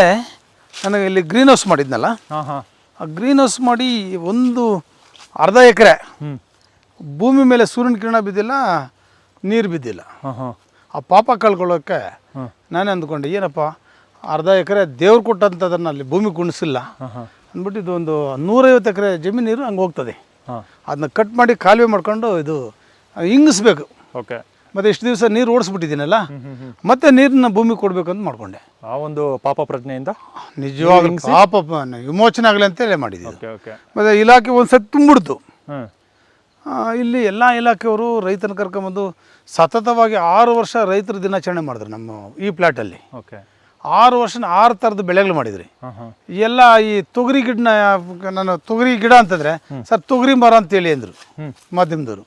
S1: ನನಗೆ ಇಲ್ಲಿ ಗ್ರೀನ್ ಹೌಸ್ ಮಾಡಿದ್ನಲ್ಲ?
S2: ಹಾಂ ಹಾಂ.
S1: ಆ ಗ್ರೀನ್ ಹೌಸ್ ಮಾಡಿ ಒಂದು ಅರ್ಧ ಎಕರೆ
S2: ಹ್ಞೂ
S1: ಭೂಮಿ ಮೇಲೆ ಸೂರ್ಯನ ಕಿರಣ ಬಿದ್ದಿಲ್ಲ ನೀರು ಬಿದ್ದಿಲ್ಲ.
S2: ಹಾಂ ಹಾಂ.
S1: ಆ ಪಾಪ ಕಳ್ಕೊಳ್ಳೋಕ್ಕೆ ನಾನೇ ಅಂದ್ಕೊಂಡೆ ಏನಪ್ಪ? ಅರ್ಧ ಎಕರೆ ದೇವ್ರು ಕೊಟ್ಟಂಥದ್ದನ್ನು ಅಲ್ಲಿ ಭೂಮಿ ಕುಣಿಸಿಲ್ಲ ಅಂದ್ಬಿಟ್ಟು ಇದು ಒಂದು ನೂರೈವತ್ತು ಎಕರೆ ಜಮೀನು ನೀರು ಹಂಗೆ ಹೋಗ್ತದೆ. ಅದನ್ನ ಕಟ್ ಮಾಡಿ ಕಾಲುವೆ ಮಾಡ್ಕೊಂಡು ಇದು ಹಿಂಗಿಸ್ಬೇಕು
S2: ಓಕೆ.
S1: ಮತ್ತು ಇಷ್ಟು ದಿವಸ ನೀರು ಓಡಿಸ್ಬಿಟ್ಟಿದ್ದೀನಲ್ಲ? ಮತ್ತೆ ನೀರನ್ನ ಭೂಮಿ ಕೊಡ್ಬೇಕು ಅಂತ ಮಾಡ್ಕೊಂಡೆ.
S2: ಆ ಒಂದು ಪಾಪ ಪ್ರಜ್ಞೆಯಿಂದ?
S1: ನಿಜವಾಗ್ಲೂ ಪಾಪ ವಿಮೋಚನೆ ಆಗಲಿ ಅಂತೇಳಿ ಮಾಡಿದ್ದೀವಿ. ಮತ್ತು ಇಲಾಖೆ ಒಂದು ಸತಿ ತುಂಬಿಡ್ತು. ಇಲ್ಲಿ ಎಲ್ಲ ಇಲಾಖೆಯವರು ರೈತನ ಕರ್ಕೊಂಬಂದು ಸತತವಾಗಿ ಆರು ವರ್ಷ ರೈತರ ದಿನಾಚರಣೆ ಮಾಡಿದ್ರು ನಮ್ಮ ಈ ಪ್ಲಾಟಲ್ಲಿ
S2: ಓಕೆ.
S1: ಆರು ವರ್ಷ ಆರು ಥರದ ಬೆಳೆಗಳು ಮಾಡಿದ್ರಿ. ಎಲ್ಲ ಈ ತೊಗರಿ ಗಿಡನ ನಾನು ತೊಗರಿ ಗಿಡ ಅಂತಂದ್ರೆ ಸರ್ ತೊಗರಿ ಮರ ಅಂತೇಳಿ ಅಂದರು ಮಾಧ್ಯಮದವರು.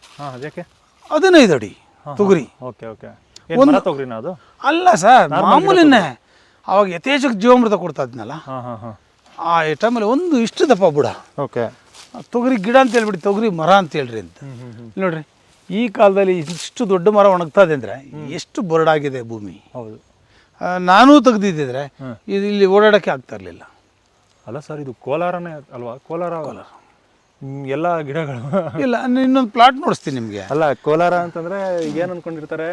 S1: ಹದಿನೈದು ಅಡಿ ತೊಗರಿ.
S2: Okay okay. ಏನು ಮರ ತೊಗ್ರಿನ ಅದು?
S1: ಅಲ್ಲ ಸರ್ ಮಾಮೂಲಿನೇ. ಅವಾಗ ಯಥೇಚ್ಛಕ್ಕೆ ಜೀವಾಮೃತ ಕೊಡ್ತಾ ಇದ್ನಲ್ಲ? ಆ ಟೈಮಲ್ಲಿ ಒಂದು ಇಷ್ಟು ದಪ್ಪ ಬುಡ.
S2: ಓಕೆ.
S1: ತೊಗರಿ ಗಿಡ ಅಂತ ಹೇಳ್ಬಿಡಿ ತೊಗರಿ ಮರ ಅಂತ ಹೇಳ್ರಿ ಅಂತ. ನೋಡ್ರಿ ಈ ಕಾಲದಲ್ಲಿ ಇಷ್ಟು ದೊಡ್ಡ ಮರ ಒಣಗ್ತಾ ಇದೆ ಅಂದರೆ ಎಷ್ಟು ಬರಡಾಗಿದೆ ಭೂಮಿ.
S2: ಹೌದು.
S1: ನಾನೂ ತೆಗ್ದಿದ್ದಿದ್ರೆ ಇದು ಇಲ್ಲಿ ಓಡಾಡೋಕ್ಕೆ ಆಗ್ತಾ ಇರಲಿಲ್ಲ.
S2: ಅಲ್ಲ ಸರ್ ಇದು ಕೋಲಾರನೇ ಅಲ್ವಾ? ಕೋಲಾರ ಕೋಲಾರ. ಎಲ್ಲ ಗಿಡಗಳು.
S1: ಇಲ್ಲ ನಾನು ಇನ್ನೊಂದು ಪ್ಲಾಟ್ ನೋಡಿಸ್ತೀನಿ ನಿಮಗೆ.
S2: ಅಲ್ಲ ಕೋಲಾರ ಅಂತಂದ್ರೆ ಏನು ಅನ್ಕೊಂಡಿರ್ತಾರೆ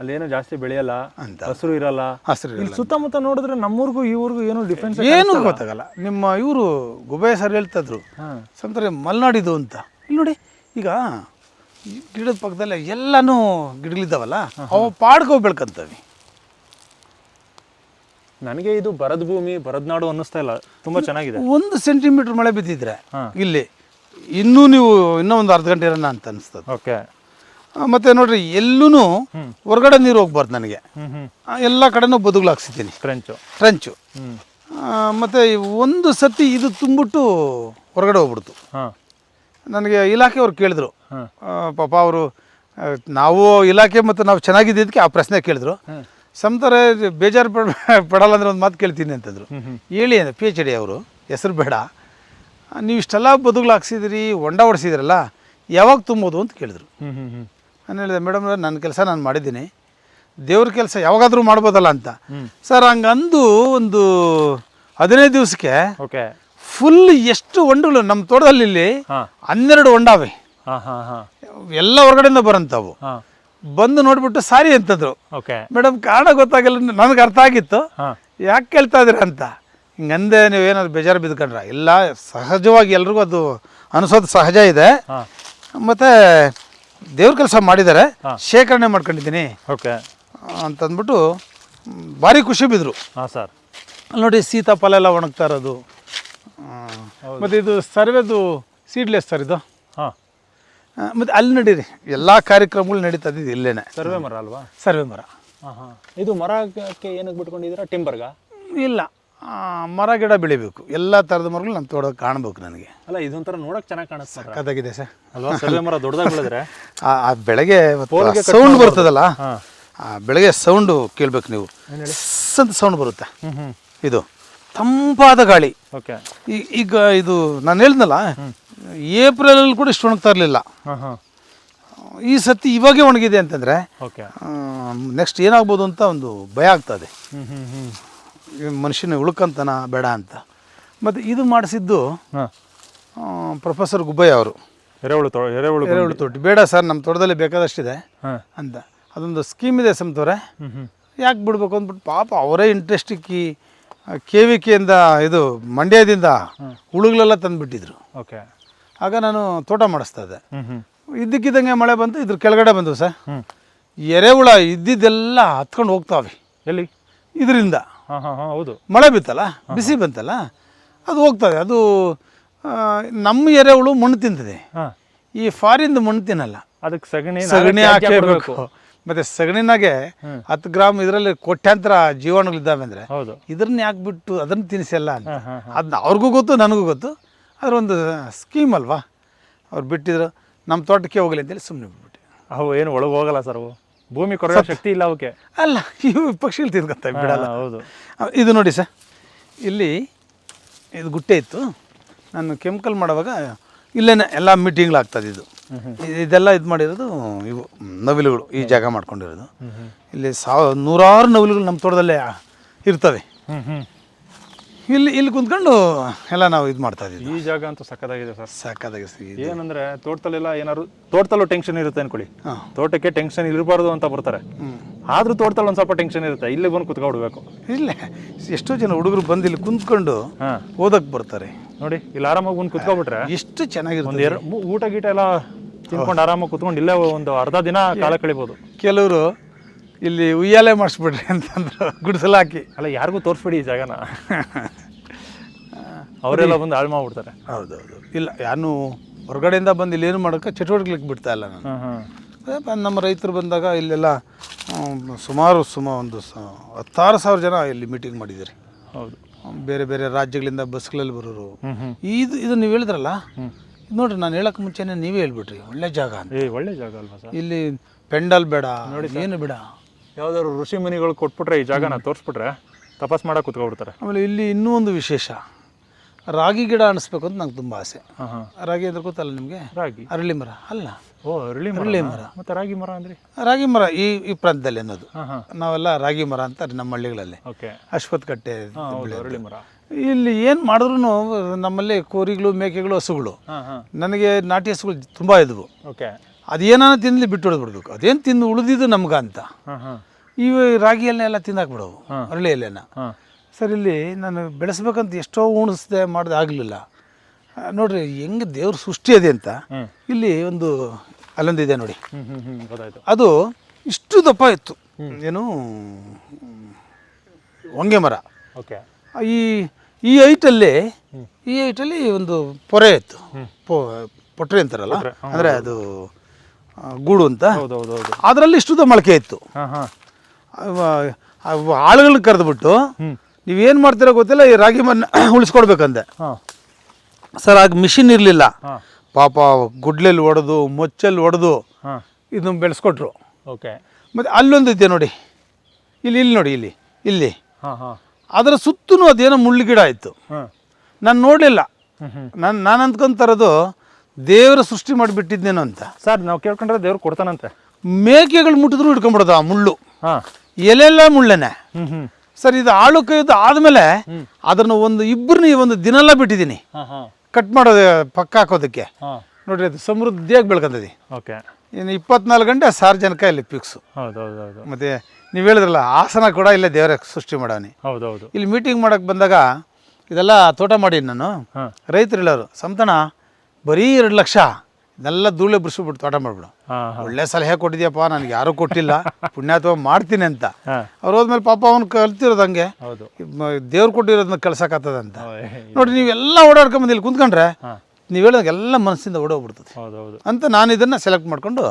S2: ಅಲ್ಲಿ ಏನು ಜಾಸ್ತಿ ಬೆಳೆಯಲ್ಲ
S1: ಅಂತ.
S2: ಹಸಿರು ಇರಲ್ಲ.
S1: ಹಸಿರು
S2: ಇಲ್ಲಿ ಸುತ್ತಮುತ್ತ ನೋಡಿದ್ರೆ ನಮ್ಮೂರಿಗೂ ಈ ಊರಿಗೂ ಏನು ಡಿಫ್ರೆನ್ಸ್
S1: ಏನೂ ಗೊತ್ತಾಗಲ್ಲ. ನಿಮ್ಮ ಇವರು ಗುಬೆ ಸರ್ ಹೇಳ್ತಿದ್ರು.
S2: ಸಂತರೆ
S1: ಸಂತಾರೆ ಮಲ್ನಾಡಿದು ಅಂತ. ಇಲ್ಲಿ ನೋಡಿ ಈಗ ಗಿಡದ ಪಕ್ಕದಲ್ಲೇ ಎಲ್ಲನೂ ಗಿಡಗಳಿದ್ದಾವಲ್ಲ ಅವು ಪಾಡ್ಕೋ ಬೆಳ್ಕಂತವೆ.
S2: ನನಗೆ ಇದು ಬರದ ಭೂಮಿ ಬರದ್ನಾಡು ಅನ್ನಿಸ್ತಾ ಇಲ್ಲ. ತುಂಬಾ ಚೆನ್ನಾಗಿದೆ.
S1: ಒಂದು ಸೆಂಟಿಮೀಟರ್ ಮಳೆ ಬಿದ್ದಿದ್ರೆ ಇಲ್ಲಿ ಇನ್ನೂ ನೀವು ಇನ್ನೂ ಒಂದು ಅರ್ಧ ಗಂಟೆ ಇರೋಣ ಅಂತ ಅನಿಸ್ತದೆ.
S2: ಓಕೆ.
S1: ಮತ್ತೆ ನೋಡ್ರಿ ಎಲ್ಲೂ ಹೊರಗಡೆ ನೀರು ಹೋಗ್ಬಾರ್ದು ನನಗೆ. ಎಲ್ಲ ಕಡೆನೂ ಬದುಗಳು ಹಾಕ್ಸಿದ್ದೀನಿ.
S2: ಕ್ರಂಚು
S1: ಟ್ರೆಂಚು ಮತ್ತೆ ಒಂದು ಸತಿ ಇದು ತುಂಬಿಟ್ಟು ಹೊರಗಡೆ ಹೋಗ್ಬಿಡ್ತು. ನನಗೆ ಇಲಾಖೆಯವ್ರು ಕೇಳಿದ್ರು.
S2: ಹಾಂ.
S1: ಪಾಪ ಅವರು ನಾವು ಇಲಾಖೆ ಮತ್ತು ನಾವು ಚೆನ್ನಾಗಿದ್ದಕ್ಕೆ ಆ ಪ್ರಶ್ನೆ ಕೇಳಿದ್ರು. ಸಂತಾರೆ ಬೇಜಾರು ಪಡ ಪಡಲ್ಲ ಅಂದ್ರೆ ಒಂದು ಮಾತು ಕೇಳ್ತೀನಿ ಅಂತಂದರು. ಹೇಳಿ ಅಂತ ಪಿ ಎಚ್ ಡಿ ಅವರು ಹೆಸರು ಬೇಡ. ನೀವು ಇಷ್ಟೆಲ್ಲ ಬದುಗಳು ಹಾಕ್ಸಿದ್ರಿ ಹೊಂಡ ಹೊಡ್ಸಿದಿರಲ್ಲ ಯಾವಾಗ ತುಂಬೋದು ಅಂತ ಕೇಳಿದ್ರು. ನಾನು ಹೇಳಿದೆ ಮೇಡಮ್ ನನ್ನ ಕೆಲಸ ನಾನು ಮಾಡಿದ್ದೀನಿ. ದೇವ್ರ ಕೆಲಸ ಯಾವಾಗಾದರೂ ಮಾಡ್ಬೋದಲ್ಲ ಅಂತ. ಸರ್ ಹಂಗಂದು ಒಂದು ಹದಿನೈದು ದಿವಸಕ್ಕೆ
S2: ಓಕೆ.
S1: ಫುಲ್ ಎಷ್ಟು ಹೊಂಡಗಳು ನಮ್ಮ ತೋಟದಲ್ಲಿ ಇಲ್ಲಿ ಹನ್ನೆರಡು ಹೊಂಡಾವೆ ಎಲ್ಲ ಹೊರಗಡೆಯಿಂದ ಬರೋಂಥವು ಬಂದು ನೋಡ್ಬಿಟ್ಟು ಸಾರಿ ಅಂತಂದ್ರು.
S2: ಓಕೆ.
S1: ಮೇಡಮ್ ಕಾರಣ ಗೊತ್ತಾಗಿಲ್ಲ ನನಗೆ ಅರ್ಥ ಆಗಿತ್ತು. ಯಾಕೆ ಕೇಳ್ತಾ ಇದ್ದೀರ ಅಂತ. ಹಿಂಗಂದೆ ನೀವು ಏನಾದ್ರು ಬೇಜಾರು ಬಿದ್ಕೊಂಡ್ರ? ಇಲ್ಲ ಸಹಜವಾಗಿ ಎಲ್ರಿಗೂ ಅದು ಅನಿಸೋದು ಸಹಜ ಇದೆ. ಮತ್ತೆ ದೇವ್ರ ಕೆಲಸ ಮಾಡಿದ್ದಾರೆ. ಶೇಖರಣೆ ಮಾಡ್ಕೊಂಡಿದ್ದೀನಿ.
S2: ಓಕೆ.
S1: ಅಂತಂದ್ಬಿಟ್ಟು ಭಾರಿ ಖುಷಿ ಬಿದ್ದರು
S2: ಹಾಂ ಸರ್.
S1: ಅಲ್ಲಿ ನೋಡಿ ಸೀತಾಫಲ ಎಲ್ಲ ಒಣಗ್ತಾ ಇರೋದು. ಮತ್ತು ಇದು ಸರ್ವೆದು ಸೀಡ್ಲೆಸ್ ಸರ್ ಇದು?
S2: ಹಾಂ.
S1: ಮತ್ತು ಅಲ್ಲಿ ನಡೀರಿ. ಎಲ್ಲ ಕಾರ್ಯಕ್ರಮಗಳು ನಡೀತಾ ಇದ್ದಿದ್ದು ಇಲ್ಲೇನೆ.
S2: ಸರ್ವೆ ಮರ ಅಲ್ವಾ?
S1: ಸರ್ವೆ ಮರ.
S2: ಹಾಂ ಹಾಂ ಇದು ಮರಕ್ಕೆ ಏನಕ್ಕೆ ಬಿಟ್ಕೊಂಡಿದ್ದೀರಾ? ಟಿಂಬರ್ಗ?
S1: ಇಲ್ಲ. ಮರ ಗಿಡ ಬೆಳಿಬೇಕು. ಎಲ್ಲ ಥರದ ಮರಗಳು ನಮ್ಮ ತೋಟ ಕಾಣಬೇಕು ನನಗೆ.
S2: ಅಲ್ಲ ಇದೊಂಥರ ನೋಡಕ್ಕೆ ಚೆನ್ನಾಗಿ ಕಾಣಿಸ್ತಾ
S1: ಕದಾಗಿದೆ ಸರ್.
S2: ಅಲ್ವಾ? ಸರ್ವೆ ಮರ ದೊಡ್ಡದಾಗಿ ಬೆಳೆದ್ರೆ?
S1: ಆ ಬೆಳಗ್ಗೆ ಸೌಂಡ್ ಬರ್ತದಲ್ಲ? ಆ ಬೆಳಗ್ಗೆ ಸೌಂಡು ಕೇಳ್ಬೇಕು ನೀವು. ಸಂತ ಸೌಂಡ್ ಬರುತ್ತೆ. ಇದು ತಂಪಾದ ಗಾಳಿ.
S2: ಓಕೆ.
S1: ಈಗ ಇದು ನಾನು ಹೇಳ್ದಲ್ಲ ಏಪ್ರಿಲಲ್ಲಿ ಕೂಡ ಇಷ್ಟು ಒಣಗ್ತಾ ಇರಲಿಲ್ಲ. ಈ ಸತಿ ಇವಾಗೆ ಒಣಗಿದೆ ಅಂತಂದರೆ
S2: ಓಕೆ.
S1: ನೆಕ್ಸ್ಟ್ ಏನಾಗ್ಬೋದು ಅಂತ ಒಂದು ಭಯ ಆಗ್ತದೆ ಮನುಷ್ಯನ ಉಳ್ಕಂತನ ಬೇಡ ಅಂತ. ಮತ್ತು ಇದು ಮಾಡಿಸಿದ್ದು ಪ್ರೊಫೆಸರ್ ಗುಬ್ಬಯ್ಯ ಅವರು.
S2: ಎರೆಹುಳು ತೊ ಎರೆಹುಳು
S1: ಎರೆಹುಳು ತೊಟ್ಟಿ. ಬೇಡ ಸರ್ ನಮ್ಮ ತೋಟದಲ್ಲಿ ಬೇಕಾದಷ್ಟಿದೆ ಅಂತ. ಅದೊಂದು ಸ್ಕೀಮ್ ಇದೆ
S2: ಹ್ಞೂ
S1: ಯಾಕೆ ಬಿಡ್ಬೇಕು ಅಂದ್ಬಿಟ್ಟು ಪಾಪ ಅವರೇ ಇಂಟ್ರೆಸ್ಟಿಕ್ಕಿ ಕೆ ವಿ ಕೆಯಿಂದ ಇದು ಮಂಡ್ಯದಿಂದ ಹುಳುಗಳೆಲ್ಲ ತಂದುಬಿಟ್ಟಿದ್ರು.
S2: ಓಕೆ.
S1: ಆಗ ನಾನು ತೋಟ ಮಾಡಿಸ್ತಾ ಇದ್ದೆ. ಇದ್ದಕ್ಕಿದ್ದಂಗೆ ಮಳೆ ಬಂತು ಇದ್ರ ಕೆಳಗಡೆ ಬಂದವು ಸರ್. ಎರೆಹುಳ ಇದ್ದಿದ್ದೆಲ್ಲ ಹತ್ಕೊಂಡು ಹೋಗ್ತಾವೆ.
S2: ಎಲ್ಲಿ?
S1: ಇದರಿಂದ.
S2: ಹೌದು.
S1: ಮಳೆ ಬಿತ್ತಲ್ಲ? ಬಿಸಿ ಬಂತಲ್ಲ? ಅದು ಹೋಗ್ತದೆ. ಅದು ನಮ್ಮ ಎರೆಹುಳು ಮಣ್ಣು ತಿಂತದೆ. ಈ ಫಾರಿಂದ ಮಣ್ಣು ತಿನ್ನಲ್ಲ.
S2: ಅದಕ್ಕೆ ಸಗಣಿ
S1: ಸಗಣಿ ಹಾಕಬೇಕು ಮತ್ತೆ ಸಗಣಿನಾಗೆ ಹತ್ತು ಗ್ರಾಮ್ ಇದರಲ್ಲಿ ಕೋಟ್ಯಾಂತರ ಜೀವಾಣುಗಳಿದ್ದಾವೆ ಅಂದ್ರೆ
S2: ಹೌದು.
S1: ಇದನ್ನ ಯಾಕೆ ಬಿಟ್ಟು ಅದನ್ನ ತಿನ್ನಿಸಲ್ಲ ಅಂತ. ಅದನ್ನ ಅವ್ರಿಗೂ ಗೊತ್ತು ನನಗೂ ಗೊತ್ತು. ಅದ್ರ ಒಂದು ಸ್ಕೀಮ್ ಅಲ್ವಾ? ಅವ್ರು ಬಿಟ್ಟಿದ್ರು ನಮ್ಮ ತೋಟಕ್ಕೆ ಹೋಗಲಿ ಅಂತೇಳಿ ಸುಮ್ಮನೆ ಬಿಟ್ಬಿಟ್ಟೆ
S2: ಅವು ಏನು ಒಳಗೆ ಹೋಗಲ್ಲ ಸರ್ ಅವು. ಭೂಮಿ ಕೊರಗೋ ಶಕ್ತಿ ಇಲ್ಲ ಅವಕ್ಕೆ.
S1: ಅಲ್ಲ ಇವು ಪಕ್ಷಿಗಳು ತಿರ್ಗತ್ತೆ ಬಿಡಲ್ಲ.
S2: ಹೌದು.
S1: ಇದು ನೋಡಿ ಸರ್ ಇಲ್ಲಿ ಇದು ಗುಟ್ಟೆ ಇತ್ತು. ನಾನು ಕೆಮಿಕಲ್ ಮಾಡುವಾಗ ಇಲ್ಲೇ ಎಲ್ಲ ಮೀಟಿಂಗ್ಲಾಗ್ತದೆ ಇದು. ಇದೆಲ್ಲ ಇದು ಮಾಡಿರೋದು ಇವು ನವಿಲುಗಳು ಈ ಜಾಗ ಮಾಡ್ಕೊಂಡಿರೋದು. ಇಲ್ಲಿ ಸಾವ ನೂರಾರು ನವಿಲುಗಳು ನಮ್ಮ ತೋಟದಲ್ಲೇ ಇರ್ತವೆ. ಇಲ್ಲಿ ಇಲ್ಲಿ ಕುಂತ್ಕೊಂಡು ಎಲ್ಲ ನಾವು ಇದು ಮಾಡ್ತಾ ಇದ್ದೀವಿ.
S2: ಈ ಜಾಗ ಅಂತೂ ಸಕ್ಕದಾಗಿದೆ ಸರ್.
S1: ಸಾಕಾದಾಗ ಸಿ
S2: ಏನಂದ್ರೆ ತೋಟದಲ್ಲೆಲ್ಲ ಏನಾದ್ರು ತೋಟದಲ್ಲೂ ಟೆನ್ಷನ್ ಇರುತ್ತೆ ಅನ್ಕೊಳ್ಳಿ. ತೋಟಕ್ಕೆ ಟೆನ್ಷನ್ ಇರಬಾರ್ದು ಅಂತ ಬರ್ತಾರೆ. ಆದ್ರೂ ತೋಟದಲ್ಲಿ ಒಂದ್ ಸ್ವಲ್ಪ ಟೆನ್ಷನ್ ಇರುತ್ತೆ. ಇಲ್ಲಿ ಬಂದು ಕುತ್ಕೊಡ್ಬೇಕು
S1: ಇಲ್ಲ ಎಷ್ಟೋ ಜನ ಹುಡುಗರು ಬಂದು ಇಲ್ಲಿ ಕುಂತ್ಕೊಂಡು ಓದಕ್ ಬರ್ತಾರೆ.
S2: ನೋಡಿ ಇಲ್ಲಿ ಆರಾಮಾಗಿ ಬಂದು ಕುತ್ಕೊಬಿಟ್ರೆ
S1: ಎಷ್ಟು ಚೆನ್ನಾಗಿರುತ್ತೆ
S2: ಒಂದು ಎರಡು ಊಟ ಗೀಟ ಎಲ್ಲ ತಿನ್ಕೊಂಡು ಆರಾಮಾಗಿ ಕುತ್ಕೊಂಡು ಇಲ್ಲೇ ಒಂದು ಅರ್ಧ ದಿನ ಕಾಲ ಕಳಿಬಹುದು
S1: ಕೆಲವರು ಇಲ್ಲಿ ಉಯ್ಯಾಲೆ ಮಾಡಿಸ್ಬಿಡ್ರಿ ಅಂತಂದ್ರು ಗುಡಿಸಲಾಕಿ.
S2: ಅಲ್ಲ ಯಾರಿಗೂ ತೋರಿಸ್ಬಿಡಿ ಈ ಜಾಗನ. ಅವರೆಲ್ಲ ಬಂದು ಹಾಳು ಮಾಡ್ಬಿಡ್ತಾರೆ.
S1: ಹೌದೌದು ಇಲ್ಲ ಯಾರು ಹೊರಗಡೆಯಿಂದ ಬಂದು ಇಲ್ಲಿ ಏನು ಮಾಡೋಕ್ಕೆ ಚಟುವಟಿಕೆಗಳಿಗೆ ಬಿಡ್ತಾ ಇಲ್ಲ ನಾನು. ನಮ್ಮ ರೈತರು ಬಂದಾಗ ಇಲ್ಲೆಲ್ಲ ಸುಮಾರು ಸುಮಾರು ಸುಮ ಒಂದು ಸ ಹತ್ತಾರು ಸಾವಿರ ಜನ ಇಲ್ಲಿ ಮೀಟಿಂಗ್ ಮಾಡಿದ್ದೀರಿ.
S2: ಹೌದು.
S1: ಬೇರೆ ಬೇರೆ ರಾಜ್ಯಗಳಿಂದ ಬಸ್ಗಳಲ್ಲಿ ಬರೋರು. ಇದು ಇದು ನೀವು ಹೇಳಿದ್ರಲ್ಲ? ನೋಡ್ರಿ ನಾನು ಹೇಳಕ್ಕೆ ಮುಂಚೆನೇ ನೀವೇ ಹೇಳ್ಬಿಟ್ರಿ ಒಳ್ಳೆ ಜಾಗ ಅಂತ.
S2: ಏ ಒಳ್ಳೆ ಜಾಗ ಅಲ್ವಾ
S1: ಇಲ್ಲಿ ಪೆಂಡಲ್ ಬೇಡ ಏನು ಬೇಡ.
S2: ಯಾವ್ದಾದ್ರು ಋಷಿ ಮುನಿಗಳು ಕೊಟ್ಬಿಟ್ರೆ ಈ ಜಾಗನ ತೋರಿಸ್ಬಿಟ್ರೆ ತಪಾಸ್ ಮಾಡಕ್ ಕುತ್ಕೊಬಿಡ್ತಾರೆ.
S1: ಆಮೇಲೆ ಇಲ್ಲಿ ಇನ್ನೂ ಒಂದು ವಿಶೇಷ. ರಾಗಿ ಗಿಡ ಅನಿಸ್ಬೇಕು ಅಂತ ನಂಗೆ ತುಂಬ ಆಸೆ.
S2: ಹಾಂ ಹಾಂ.
S1: ರಾಗಿ ಅಂದ್ರೆ ಗೊತ್ತಲ್ಲ ನಿಮಗೆ?
S2: ರಾಗಿ.
S1: ಅರಳಿ ಮರ ಅಲ್ಲ?
S2: ಓ ಅರಳಿ ಮರ. ಮರ. ಮತ್ತೆ ರಾಗಿ ಮರ ಅಂದ್ರೆ?
S1: ರಾಗಿ ಮರ ಈ ಈ ಪ್ರಾಂತದಲ್ಲಿ ಅನ್ನೋದು. ನಾವೆಲ್ಲ ರಾಗಿ ಮರ ಅಂತ ನಮ್ಮ ಹಳ್ಳಿಗಳಲ್ಲಿ.
S2: ಓಕೆ.
S1: ಅಶ್ವತ್ಥ ಕಟ್ಟೆ
S2: ಅರಳಿ ಮರ.
S1: ಇಲ್ಲಿ ಏನು ಮಾಡಿದ್ರು ನಮ್ಮಲ್ಲಿ ಕೋರಿಗಳು ಮೇಕೆಗಳು ಹಸುಗಳು. ನನಗೆ ನಾಟಿ ಹಸುಗಳು ತುಂಬ ಇದ್ವು.
S2: ಓಕೆ.
S1: ಅದೇನಾನ ತಿನ್ಲಿ ಬಿಟ್ಟು ಹೊಡೆದ್ಬಿಡ್ಬೇಕು ಅದೇನು ತಿಂದು ಉಳಿದಿದ್ದು ನಮ್ಗೆ ಅಂತ ಇವು ರಾಗಿ ಎಣ್ಣೆ ತಿಂದಾಕ್ಬಿಡವು ಅರಳಿ ಎಲೆನ
S2: ಹಾಂ.
S1: ಸರ್ ಇಲ್ಲಿ ನಾನು ಬೆಳೆಸ್ಬೇಕಂತ ಎಷ್ಟೋ ಉಣಿಸ್ದೆ ಮಾಡ್ದೆ ಆಗಲಿಲ್ಲ. ನೋಡ್ರಿ ಹೆಂಗೆ ದೇವ್ರ ಸೃಷ್ಟಿ ಅದೇ ಅಂತ. ಇಲ್ಲಿ ಒಂದು ಅಲ್ಲೊಂದಿದೆ ನೋಡಿ. ಅದು ಇಷ್ಟು ದಪ್ಪ ಇತ್ತು. ಏನು ಹೊಂಗೆ ಮರ.
S2: ಓಕೆ.
S1: ಈ ಈ ಐಟಲ್ಲಿ ಈ ಐಟಲ್ಲಿ ಒಂದು ಪೊರೆ ಇತ್ತು. ಪೊ ಪೊಟ್ರೆ ಅಂತಾರಲ್ಲ? ಅಂದರೆ ಅದು ಗೂಡು ಅಂತ.
S2: ಹೌದು ಹೌದು ಹೌದು
S1: ಅದರಲ್ಲಿ ಇಷ್ಟುದ ಮೊಳಕೆ ಇತ್ತು. ಆಳುಗಳನ್ನ ಕರೆದ್ಬಿಟ್ಟು ನೀವೇನು ಮಾಡ್ತೀರೋ ಗೊತ್ತಿಲ್ಲ ಈ ರಾಗಿ ಮನ್ ಉಳಿಸ್ಕೊಡ್ಬೇಕಂದೆ.
S2: ಹಾಂ.
S1: ಸರ್ ಆಗ ಮಿಷಿನ್ ಇರಲಿಲ್ಲ. ಪಾಪ ಗುಡ್ಲೆಲ್ಲಿ ಒಡೆದು ಮೊಚ್ಚಲ್ಲಿ
S2: ಒಡೆದು
S1: ಇದನ್ನ ಬೆಳೆಸ್ಕೊಟ್ರು.
S2: ಓಕೆ.
S1: ಮತ್ತು ಅಲ್ಲೊಂದು ಇದೆ ನೋಡಿ. ಇಲ್ಲಿ ಇಲ್ಲಿ ನೋಡಿ ಇಲ್ಲಿ ಇಲ್ಲಿ. ಅದರ ಸುತ್ತಲೂ ಅದೇನೋ ಮುಳ್ಳು ಗಿಡ ಇತ್ತು. ನಾನು ನೋಡಲಿಲ್ಲ. ನಾನು ನಾನು ಅಂದ್ಕೊಂತಾರದು ದೇವರ ಸೃಷ್ಟಿ ಮಾಡಿಬಿಟ್ಟಿದ್ದೇನೋ ಅಂತ.
S2: ಸರ್ ನಾವು ಕೇಳ್ಕೊಂಡ್ರೆ ದೇವ್ರು ಕೊಡ್ತಾನಂತೆ.
S1: ಮೇಕೆಗಳು ಮುಟ್ಟಿದ್ರು ಹಿಡ್ಕೊಂಬಿಡೋದು ಆ ಮುಳ್ಳು.
S2: ಹಾಂ.
S1: ಎಲೆಲ್ಲ ಮುಳ್ಳೆನೆ.
S2: ಹ್ಞೂ ಹ್ಞೂ
S1: ಸರ್ ಇದು ಆಳು ಕೈದು ಆದಮೇಲೆ ಅದನ್ನು ಒಂದು ಇಬ್ಬರನ್ನ ಒಂದು ದಿನೆಲ್ಲ ಬಿಟ್ಟಿದ್ದೀನಿ.
S2: ಹಾಂ ಹಾಂ.
S1: ಕಟ್ ಮಾಡೋದು ಪಕ್ಕ ಹಾಕೋದಕ್ಕೆ.
S2: ಹಾಂ.
S1: ನೋಡ್ರಿ ಅದು ಸಮೃದ್ಧಿಯಾಗಿ ಬೆಳ್ಕೊಂತದಿ.
S2: ಓಕೆ.
S1: ಇನ್ನು ಇಪ್ಪತ್ನಾಲ್ಕು ಗಂಟೆ ಸಾರ್ವಜನಿಕ ಇಲ್ಲಿ ಫಿಕ್ಸು
S2: ಹೌದು ಹೌದು ಹೌದು
S1: ಮತ್ತು ನೀವು ಹೇಳಿದ್ರಲ್ಲ ಆಸನ ಕೂಡ ಇಲ್ಲೇ ದೇವರ ಸೃಷ್ಟಿ ಮಾಡವನಿ.
S2: ಹೌದು ಹೌದು
S1: ಇಲ್ಲಿ ಮೀಟಿಂಗ್ ಮಾಡೋಕ್ಕೆ ಬಂದಾಗ ಇದೆಲ್ಲ ತೋಟ ಮಾಡಿ ನಾನು.
S2: ಹಾಂ.
S1: ರೈತರು ಹೇಳೋರು ಸಂತಣ ಬರೀ ಎರಡು ಲಕ್ಷ. ಎಲ್ಲ ಧೂಳೆ ಬಿಡಿಸ್ಬಿಟ್ಟು ತೋಟ ಮಾಡಿಬಿಡು. ಒಳ್ಳೆ ಸಲಹೆ ಕೊಟ್ಟಿದ್ಯಪ್ಪ ನನಗೆ ಯಾರು ಕೊಟ್ಟಿಲ್ಲ. ಪುಣ್ಯಾತ್ವ ಮಾಡ್ತೀನಿ ಅಂತ. ಅವ್ರು ಹೋದ್ಮೇಲೆ ಪಾಪ ಅವ್ನು ಕಲ್ತಿರೋದು ಹಂಗೆ.
S2: ಹೌದು.
S1: ದೇವ್ರು ಕೊಟ್ಟಿರೋದನ್ನ ಕಳ್ಸಕ್ಕಾಗ್ತದಂತ
S2: ಅಂತ.
S1: ನೋಡಿ ನೀವೆಲ್ಲ ಓಡಾಡ್ಕೊಂಬಂದು ಇಲ್ಲಿ ಕುಂತ್ಕೊಂಡ್ರೆ ನೀವು ಹೇಳೋದು ಎಲ್ಲ ಮನಸ್ಸಿಂದ ಓಡೋಗ್ಬಿಡ್ತದೆ.
S2: ಹೌದು ಹೌದು
S1: ಅಂತ ನಾನು ಇದನ್ನು ಸೆಲೆಕ್ಟ್ ಮಾಡಿಕೊಂಡು.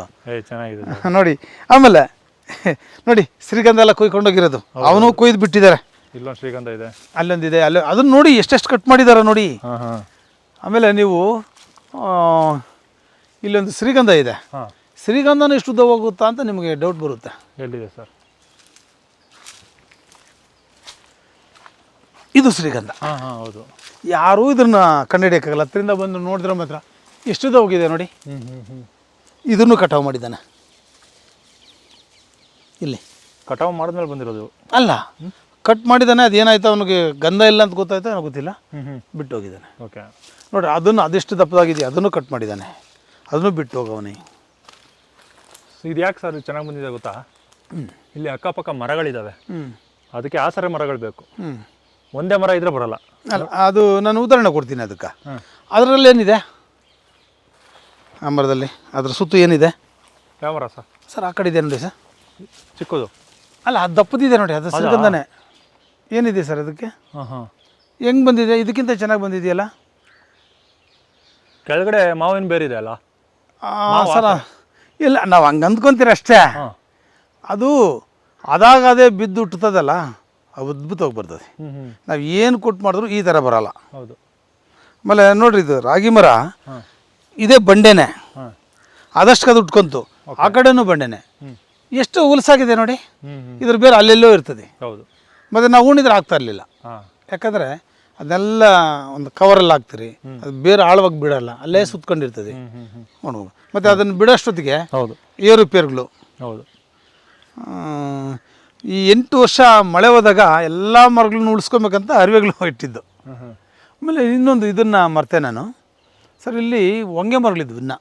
S1: ನೋಡಿ ಆಮೇಲೆ ನೋಡಿ ಶ್ರೀಗಂಧ ಎಲ್ಲ ಕುಯ್ಕೊಂಡೋಗಿರೋದು ಅವನು ಕುಯ್ದು ಬಿಟ್ಟಿದ್ದಾರೆ.
S2: ಇಲ್ಲೊಂದು ಶ್ರೀಗಂಧ ಇದೆ.
S1: ಅಲ್ಲೊಂದಿದೆ ಅಲ್ಲ ಅದನ್ನ ನೋಡಿ ಎಷ್ಟೆಷ್ಟು ಕಟ್ ಮಾಡಿದ್ದಾರೆ ನೋಡಿ. ಆಮೇಲೆ ನೀವು ಇಲ್ಲೊಂದು ಶ್ರೀಗಂಧ ಇದೆ. ಶ್ರೀಗಂಧನ ಇಷ್ಟು ಉದ್ದ ಹೋಗುತ್ತಾ ಅಂತ ನಿಮಗೆ ಡೌಟ್ ಬರುತ್ತೆ.
S2: ಎಲ್ಲಿದೆ ಸರ್?
S1: ಇದು ಶ್ರೀಗಂಧ.
S2: ಹಾಂ ಹಾಂ ಹೌದು.
S1: ಯಾರೂ ಇದನ್ನ ಕಂಡುಹಿಡಿಯೋಕ್ಕಾಗಲ್ಲ ಹತ್ತರಿಂದ ಬಂದು ನೋಡಿದ್ರೆ ಮಾತ್ರ ಎಷ್ಟು ಉದ್ದ ಹೋಗಿದೆ ನೋಡಿ. ಇದನ್ನು ಕಟಾವು ಮಾಡಿದ್ದಾನೆ. ಇಲ್ಲಿ.
S2: ಕಟಾವು ಮಾಡಿದ್ಮೇಲೆ ಬಂದಿರೋದು
S1: ಅಲ್ಲ. ಕಟ್ ಮಾಡಿದ್ದಾನೆ ಅದೇನಾಯ್ತು ಅವನಿಗೆ ಗಂಧ ಇಲ್ಲ ಅಂತ ಗೊತ್ತಾಯ್ತು ನನಗೆ ಗೊತ್ತಿಲ್ಲ. ಬಿಟ್ಟು ಹೋಗಿದ್ದಾನೆ
S2: ಓಕೆ
S1: ನೋಡಿ ಅದನ್ನು ಅದೆಷ್ಟು ದಪ್ಪದಾಗಿದೆಯಾ ಅದನ್ನು ಕಟ್ ಮಾಡಿದ್ದಾನೆ. ಅದನ್ನು ಬಿಟ್ಟು ಹೋಗವನಿ.
S2: ಇದು ಯಾಕೆ ಸರ್ ಚೆನ್ನಾಗಿ ಬಂದಿದೆ ಗೊತ್ತಾ? ಇಲ್ಲಿ ಅಕ್ಕಪಕ್ಕ ಮರಗಳಿದ್ದಾವೆ
S1: ಹ್ಞೂ
S2: ಅದಕ್ಕೆ ಆಸರೆ ಮರಗಳು ಬೇಕು.
S1: ಹ್ಞೂ
S2: ಒಂದೇ ಮರ ಇದ್ರೆ ಬರಲ್ಲ.
S1: ಅಲ್ಲ ಅದು ನಾನು ಉದಾಹರಣೆ ಕೊಡ್ತೀನಿ ಅದಕ್ಕೆ. ಅದರಲ್ಲಿ ಏನಿದೆ? ಆ ಮರದಲ್ಲಿ ಅದ್ರ ಸುತ್ತು ಏನಿದೆ?
S2: ಯಾವ ಮರ ಸರ್?
S1: ಸರ್ ಆ ಕಡೆ ಇದೆ ನೋಡಿ ಸರ್.
S2: ಚಿಕ್ಕದು.
S1: ಅಲ್ಲ ಅದು ದಪ್ಪದಿದೆ ನೋಡಿ ಅದು ಶ್ರೀಗಂಧನೇ ಏನಿದೆ ಸರ್ ಅದಕ್ಕೆ?
S2: ಹಾಂ ಹಾಂ.
S1: ಹೆಂಗೆ ಬಂದಿದೆ? ಇದಕ್ಕಿಂತ ಚೆನ್ನಾಗಿ ಬಂದಿದೆಯಲ್ಲ?
S2: ಕೆಳಗಡೆ ಮಾವಿನ ಬೇರೆ ಇದೆ ಅಲ್ಲ?
S1: ಸರ ಇಲ್ಲ ನಾವು ಹಂಗೆ ಅಂದ್ಕೊಂತೀರ ಅಷ್ಟೇ ಅದು ಅದಾಗ ಅದೇ ಬಿದ್ದು ಹುಟ್ಟುತ್ತದಲ್ಲ ಅದು ಅದ್ಭುತವಾಗಿ ಬರ್ತದೆ. ನಾವು ಏನು ಕೊಟ್ಟು ಮಾಡಿದ್ರು ಈ ಥರ ಬರಲ್ಲ.
S2: ಹೌದು.
S1: ಆಮೇಲೆ ನೋಡ್ರಿ ಇದು ರಾಗಿ ಮರ ಇದೇ ಬಂಡೆನೆ. ಆದಷ್ಟು ಅದು ಉಟ್ಕೊಂತು. ಆ ಕಡೆನೂ ಬಂಡೆನೆ. ಎಷ್ಟು ಹುಲ್ಸಾಗಿದೆ ನೋಡಿ? ಇದ್ರ ಬೇರೆ ಅಲ್ಲೆಲ್ಲೋ ಇರ್ತದೆ.
S2: ಹೌದು.
S1: ಮತ್ತು ನಾವು ಉಣಿದ್ರೆ ಆಗ್ತಾ ಇರಲಿಲ್ಲ. ಯಾಕಂದರೆ ಅದೆಲ್ಲ ಒಂದು ಕವರಲ್ಲಿ ಹಾಕ್ತೀರಿ ಅದು ಬೇರೆ ಆಳವಾಗಿ ಬಿಡಲ್ಲ ಅಲ್ಲೇ ಸುತ್ಕೊಂಡಿರ್ತದೆ. ಒಣಗೋದು ಮತ್ತು ಅದನ್ನು ಬಿಡೋಷ್ಟೊತ್ತಿಗೆ
S2: ಹೌದು.
S1: ಏರುಪೇರುಗಳು
S2: ಹೌದು.
S1: ಈ ಎಂಟು ವರ್ಷ ಮಳೆ ಹೋದಾಗ ಎಲ್ಲ ಮರಗಳನ್ನ ಉಳಿಸ್ಕೊಬೇಕಂತ ಅರಿವೆಗಳು ಇಟ್ಟಿದ್ದು. ಆಮೇಲೆ ಇನ್ನೊಂದು ಇದನ್ನು ಮರ್ತೆ ನಾನು. ಸರ್ ಇಲ್ಲಿ ಹೊಂಗೆ ಮರಗಳಿದ್ವು ಇನ್ನು.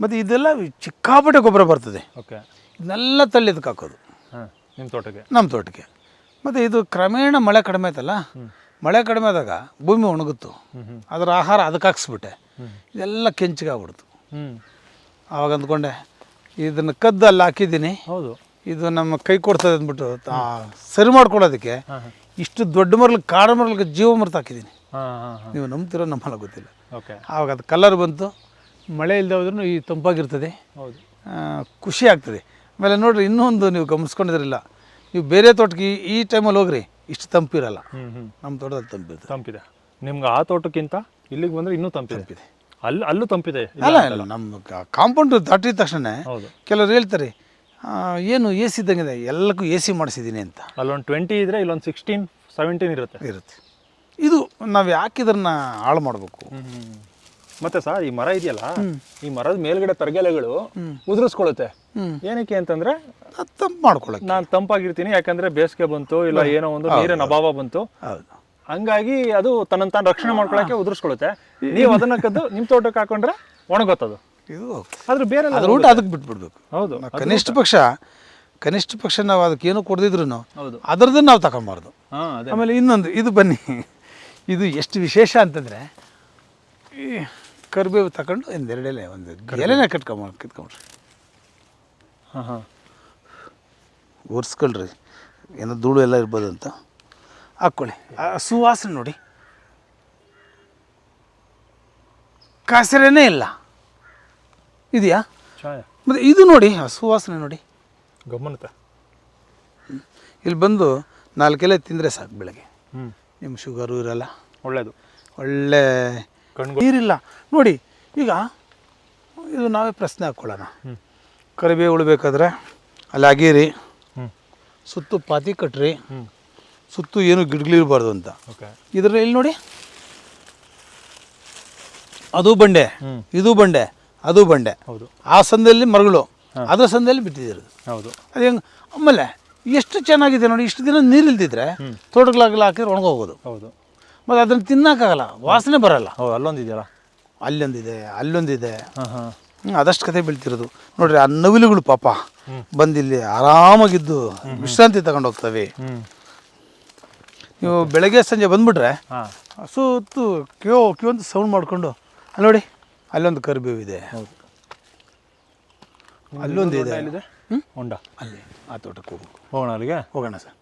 S1: ಮತ್ತು ಇದೆಲ್ಲ ಚಿಕ್ಕಾಪಟ್ಟೆ ಗೊಬ್ಬರ ಬರ್ತದೆ.
S2: ಓಕೆ.
S1: ಇದನ್ನೆಲ್ಲ ತಳ್ಳಿದಕ್ಕೆ ಹಾಕೋದು?
S2: ನಿಮ್ಮ ತೋಟಕ್ಕೆ?
S1: ನಮ್ಮ ತೋಟಕ್ಕೆ. ಮತ್ತು ಇದು ಕ್ರಮೇಣ ಮಳೆ ಕಡಿಮೆ ಆಯ್ತಲ್ಲ ಮಳೆ ಕಡಿಮೆ ಆದಾಗ ಭೂಮಿ ಒಣಗುತ್ತು. ಅದರ ಆಹಾರ ಅದಕ್ಕೆ ಹಾಕ್ಸ್ಬಿಟ್ಟೆ. ಇದೆಲ್ಲ ಕೆಂಚಿಗಾಗ್ಬಿಡ್ತು
S2: ಹ್ಞೂ
S1: ಆವಾಗ ಅಂದ್ಕೊಂಡೆ ಇದನ್ನು ಕದ್ದು ಅಲ್ಲಿ ಹಾಕಿದ್ದೀನಿ.
S2: ಹೌದು.
S1: ಇದು ನಮ್ಮ ಕೈ ಕೊಡ್ತದೆ ಅಂದ್ಬಿಟ್ಟು ಸರಿ ಮಾಡ್ಕೊಳ್ಳೋದಕ್ಕೆ ಇಷ್ಟು ದೊಡ್ಡ ಮರಲು ಕಾಡು ಮರಲಿಗೆ ಜೀವ ಮರ್ತು ಹಾಕಿದ್ದೀನಿ. ನೀವು ನಂಬ್ತಿರೋ ನಮ್ಮಲ್ಲ ಗೊತ್ತಿಲ್ಲ.
S2: ಓಕೆ.
S1: ಆವಾಗ ಅದು ಕಲರ್ ಬಂತು ಮಳೆ ಇಲ್ಲದೆ ಹೋದ್ರೂ ಈ ತಂಪಾಗಿರ್ತದೆ.
S2: ಹೌದು.
S1: ಖುಷಿ ಆಗ್ತದೆ. ಆಮೇಲೆ ನೋಡ್ರಿ ಇನ್ನೊಂದು ನೀವು ಗಮನಿಸ್ಕೊಂಡಿದ್ರಿಲ್ಲ ನೀವು ಬೇರೆ ತೋಟಕ್ಕೆ ಈ- ಈ ಟೈಮಲ್ಲಿ ಹೋಗ್ರಿ ಇಷ್ಟು ತಂಪಿರಲ್ಲ. ನಮ್ಮ ತೋಟದಲ್ಲಿ ತಂಪಿದೆ.
S2: ತಂಪಿದೆ. ನಿಮ್ಗೆ ಆ ತೋಟಕ್ಕಿಂತ ಇಲ್ಲಿಗೆ ಬಂದ್ರೆ ಇನ್ನೂ ತಂಪಿದೆ.
S1: ತಂಪಿದೆ.
S2: ಅಲ್ಲಿ ಅಲ್ಲೂ ತಂಪಿದೆ ಇಲ್ಲ
S1: ಅಲ್ಲ ಇಲ್ಲ ನಮ್ಮ ಕಾಂಪೌಂಡ್ ದಾಟಿದ ತಕ್ಷಣ
S2: ಹೌದು.
S1: ಕೆಲವರು ಹೇಳ್ತಾರೆ ಆ, ಏನು ಎ ಸಿ ಇದ್ದಂಗಿದೆ? ಎಲ್ಲಕ್ಕೂ ಎ ಸಿ ಮಾಡಿಸಿದ್ದೀನಿ ಅಂತ.
S2: ಅಲ್ಲೊಂದು ಟ್ವೆಂಟಿ ಇದ್ರೆ ಇಲ್ಲೊಂದು ಸಿಕ್ಸ್ಟೀನ್ ಸೆವೆಂಟೀನ್ ಇರುತ್ತೆ.
S1: ಇರುತ್ತೆ. ಇದು ನಾವು ಯಾಕೆ ಇದನ್ನ ಹಾಳು ಮಾಡಬೇಕು?
S2: ಮತ್ತೆ ಸರ್ ಈ ಮರ ಇದೆಯಲ್ಲ ಈ ಮರದ ಮೇಲ್ಗಡೆ ತರಗೆಲೆಗಳು
S1: ಉದುರಿಸ್ಕೊಳುತ್ತೆ
S2: ಏನಕ್ಕೆ ಅಂತಂದ್ರೆ
S1: ತಂಪು ಮಾಡ್ಕೊಳಕ್ಕೆ
S2: ನಾನು ತಂಪಾಗಿರ್ತೀನಿ ಯಾಕಂದ್ರೆ ಬೇಸಿಗೆ ಬಂತು ಇಲ್ಲ ಏನೋ ಒಂದು ನೀರಿನ ಅಭಾವ ಬಂತು.
S1: ಹೌದು.
S2: ಹಂಗಾಗಿ ಅದು ತನ್ನ ತಾನು ರಕ್ಷಣೆ ಮಾಡ್ಕೊಳಕ್ಕೆ ಉದುರಿಸ್ಕೊಳ್ಳುತ್ತೆ. ನೀವು ಅದನ್ನ ಕದ್ದು ನಿಮ್ಮ ತೋಟಕ್ಕೆ ಹಾಕೊಂಡ್ರೆ ಒಣಗೊತ್ತದು
S1: ಇದು
S2: ಆದ್ರೆ ಬೇರೆ
S1: ಊಟ ಅದಕ್ಕೆ ಬಿಟ್ಬಿಡ್ಬೇಕು.
S2: ಹೌದು
S1: ಕನಿಷ್ಠ ಪಕ್ಷ ಕನಿಷ್ಠ ಪಕ್ಷ ನಾವು ಅದಕ್ಕೆ ಏನು ಕೊಡದಿದ್ರು
S2: ಹೌದು.
S1: ಅದರದ್ದು ನಾವು ತಗೊಂಬಾರ್ದು. ಆಮೇಲೆ ಇನ್ನೊಂದು ಇದು ಬನ್ನಿ. ಇದು ಎಷ್ಟು ವಿಶೇಷ ಅಂತಂದರೆ ಈ ಕರಿಬೇವು ತಗೊಂಡು ಒಂದೆರಡು ಎಲೆ ಒಂದು ಎಲೆನೇ ಕಟ್ಕೊಂಬ ಕಿತ್ಕೊಂಡ್ರಿ.
S2: ಹಾಂ ಹಾಂ.
S1: ಒರೆಸ್ಕೊಳ್ರಿ. ಏನೋ ಧೂಳು ಎಲ್ಲ ಇರ್ಬೋದಂತ. ಅಂತ ಹಾಕ್ಕೊಳ್ಳಿ. ಆ ಸುವಾಸನೆ ನೋಡಿ. ಕಾಸರೇನೇ ಇಲ್ಲ. ಇದೆಯಾ?
S2: ಚಾಯ
S1: ಮತ್ತು ಇದು ನೋಡಿ ಆ ಸುವಾಸನೆ ನೋಡಿ.
S2: ಗಮನತ
S1: ಇಲ್ಲಿ ಬಂದು ನಾಲ್ಕೆಲೆ ತಿಂದರೆ ಸಾಕು ಬೆಳಗ್ಗೆ.
S2: ಹ್ಞೂ
S1: ನಿಮ್ಮ ಶುಗರು ಇರಲ್ಲ.
S2: ಒಳ್ಳೆಯದು
S1: ಒಳ್ಳೆ
S2: ಕಣ್ಗಳು.
S1: ನೀರಿಲ್ಲ. ನೋಡಿ ಈಗ ಇದು ನಾವೇ ಪ್ರಶ್ನೆ ಹಾಕ್ಕೊಳ್ಳೋಣ. ಕರಿಬೇವು ಉಳ್ಬೇಕಾದ್ರೆ ಅಲ್ಲಿ ಅಗೀರಿ ಸುತ್ತು ಪಾತಿ ಕಟ್ರಿ
S2: ಹ್ಮ್.
S1: ಸುತ್ತು ಏನು ಗಿಡಗಳಿರಬಾರ್ದು ಅಂತ.
S2: ಓಕೆ.
S1: ಇದ್ರ ಇಲ್ಲಿ ನೋಡಿ? ಅದು ಬಂಡೆ ಇದು ಬಂಡೆ ಅದು ಬಂಡೆ.
S2: ಹೌದು.
S1: ಆ ಸಂದಲ್ಲಿ ಮರಗಳು ಅದರ ಸಂದಲ್ಲಿ ಬಿಟ್ಟಿದ್ದೀರದು
S2: ಹೌದು.
S1: ಅದು ಹೆಂಗೆ ಆಮೇಲೆ ಎಷ್ಟು ಚೆನ್ನಾಗಿದೆ ನೋಡಿ ಇಷ್ಟು ದಿನ ನೀರಿಲ್ದಿದ್ರೆ ತೋಟಗಳಾಗಲಿ ಹಾಕಿದ್ರೆ ಒಣಗೋಗೋದು.
S2: ಹೌದು.
S1: ಮತ್ತು ಅದನ್ನು ತಿನ್ನೋಕ್ಕಾಗಲ್ಲ ವಾಸನೆ ಬರಲ್ಲ.
S2: ಓ ಅಲ್ಲೊಂದು ಇದೆಯಲ್ಲ
S1: ಅಲ್ಲೊಂದಿದೆ ಅಲ್ಲೊಂದಿದೆ.
S2: ಹಾ ಹಾಂ.
S1: ಹ್ಮ್, ಅದಷ್ಟು ಕತೆ ಬೀಳ್ತಿರೋದು. ನೋಡ್ರಿ ಆ ನವಿಲುಗಳು ಪಾಪ ಬಂದಿಲ್ಲಿ ಆರಾಮಾಗಿದ್ದು ವಿಶ್ರಾಂತಿ ತಗೊಂಡು ಹೋಗ್ತವೆ. ನೀವು ಬೆಳಗ್ಗೆ ಸಂಜೆ ಬಂದ್ಬಿಟ್ರೆ
S2: ಹಾ.
S1: ಸುತ್ತು ಕ್ಯೋ ಕ್ಯೋ ಅಂತ ಸೌಂಡ್ ಮಾಡಿಕೊಂಡು ಅಲ್ಲಿ ನೋಡಿ ಅಲ್ಲೊಂದು ಕರಿಬೇವು ಇದೆ.
S2: ಹೌದು.
S1: ಅಲ್ಲೊಂದು ಇದೆ
S2: ಹ್ಞೂ ಹೊಂಡ
S1: ಅಲ್ಲಿ ಆ ತೋಟಕ್ಕೆ ಹೋಗ್ಬೇಕು.
S2: ಹೋಗೋಣ ಅಲ್ಲಿಗೆ?
S1: ಹೋಗೋಣ ಸರ್.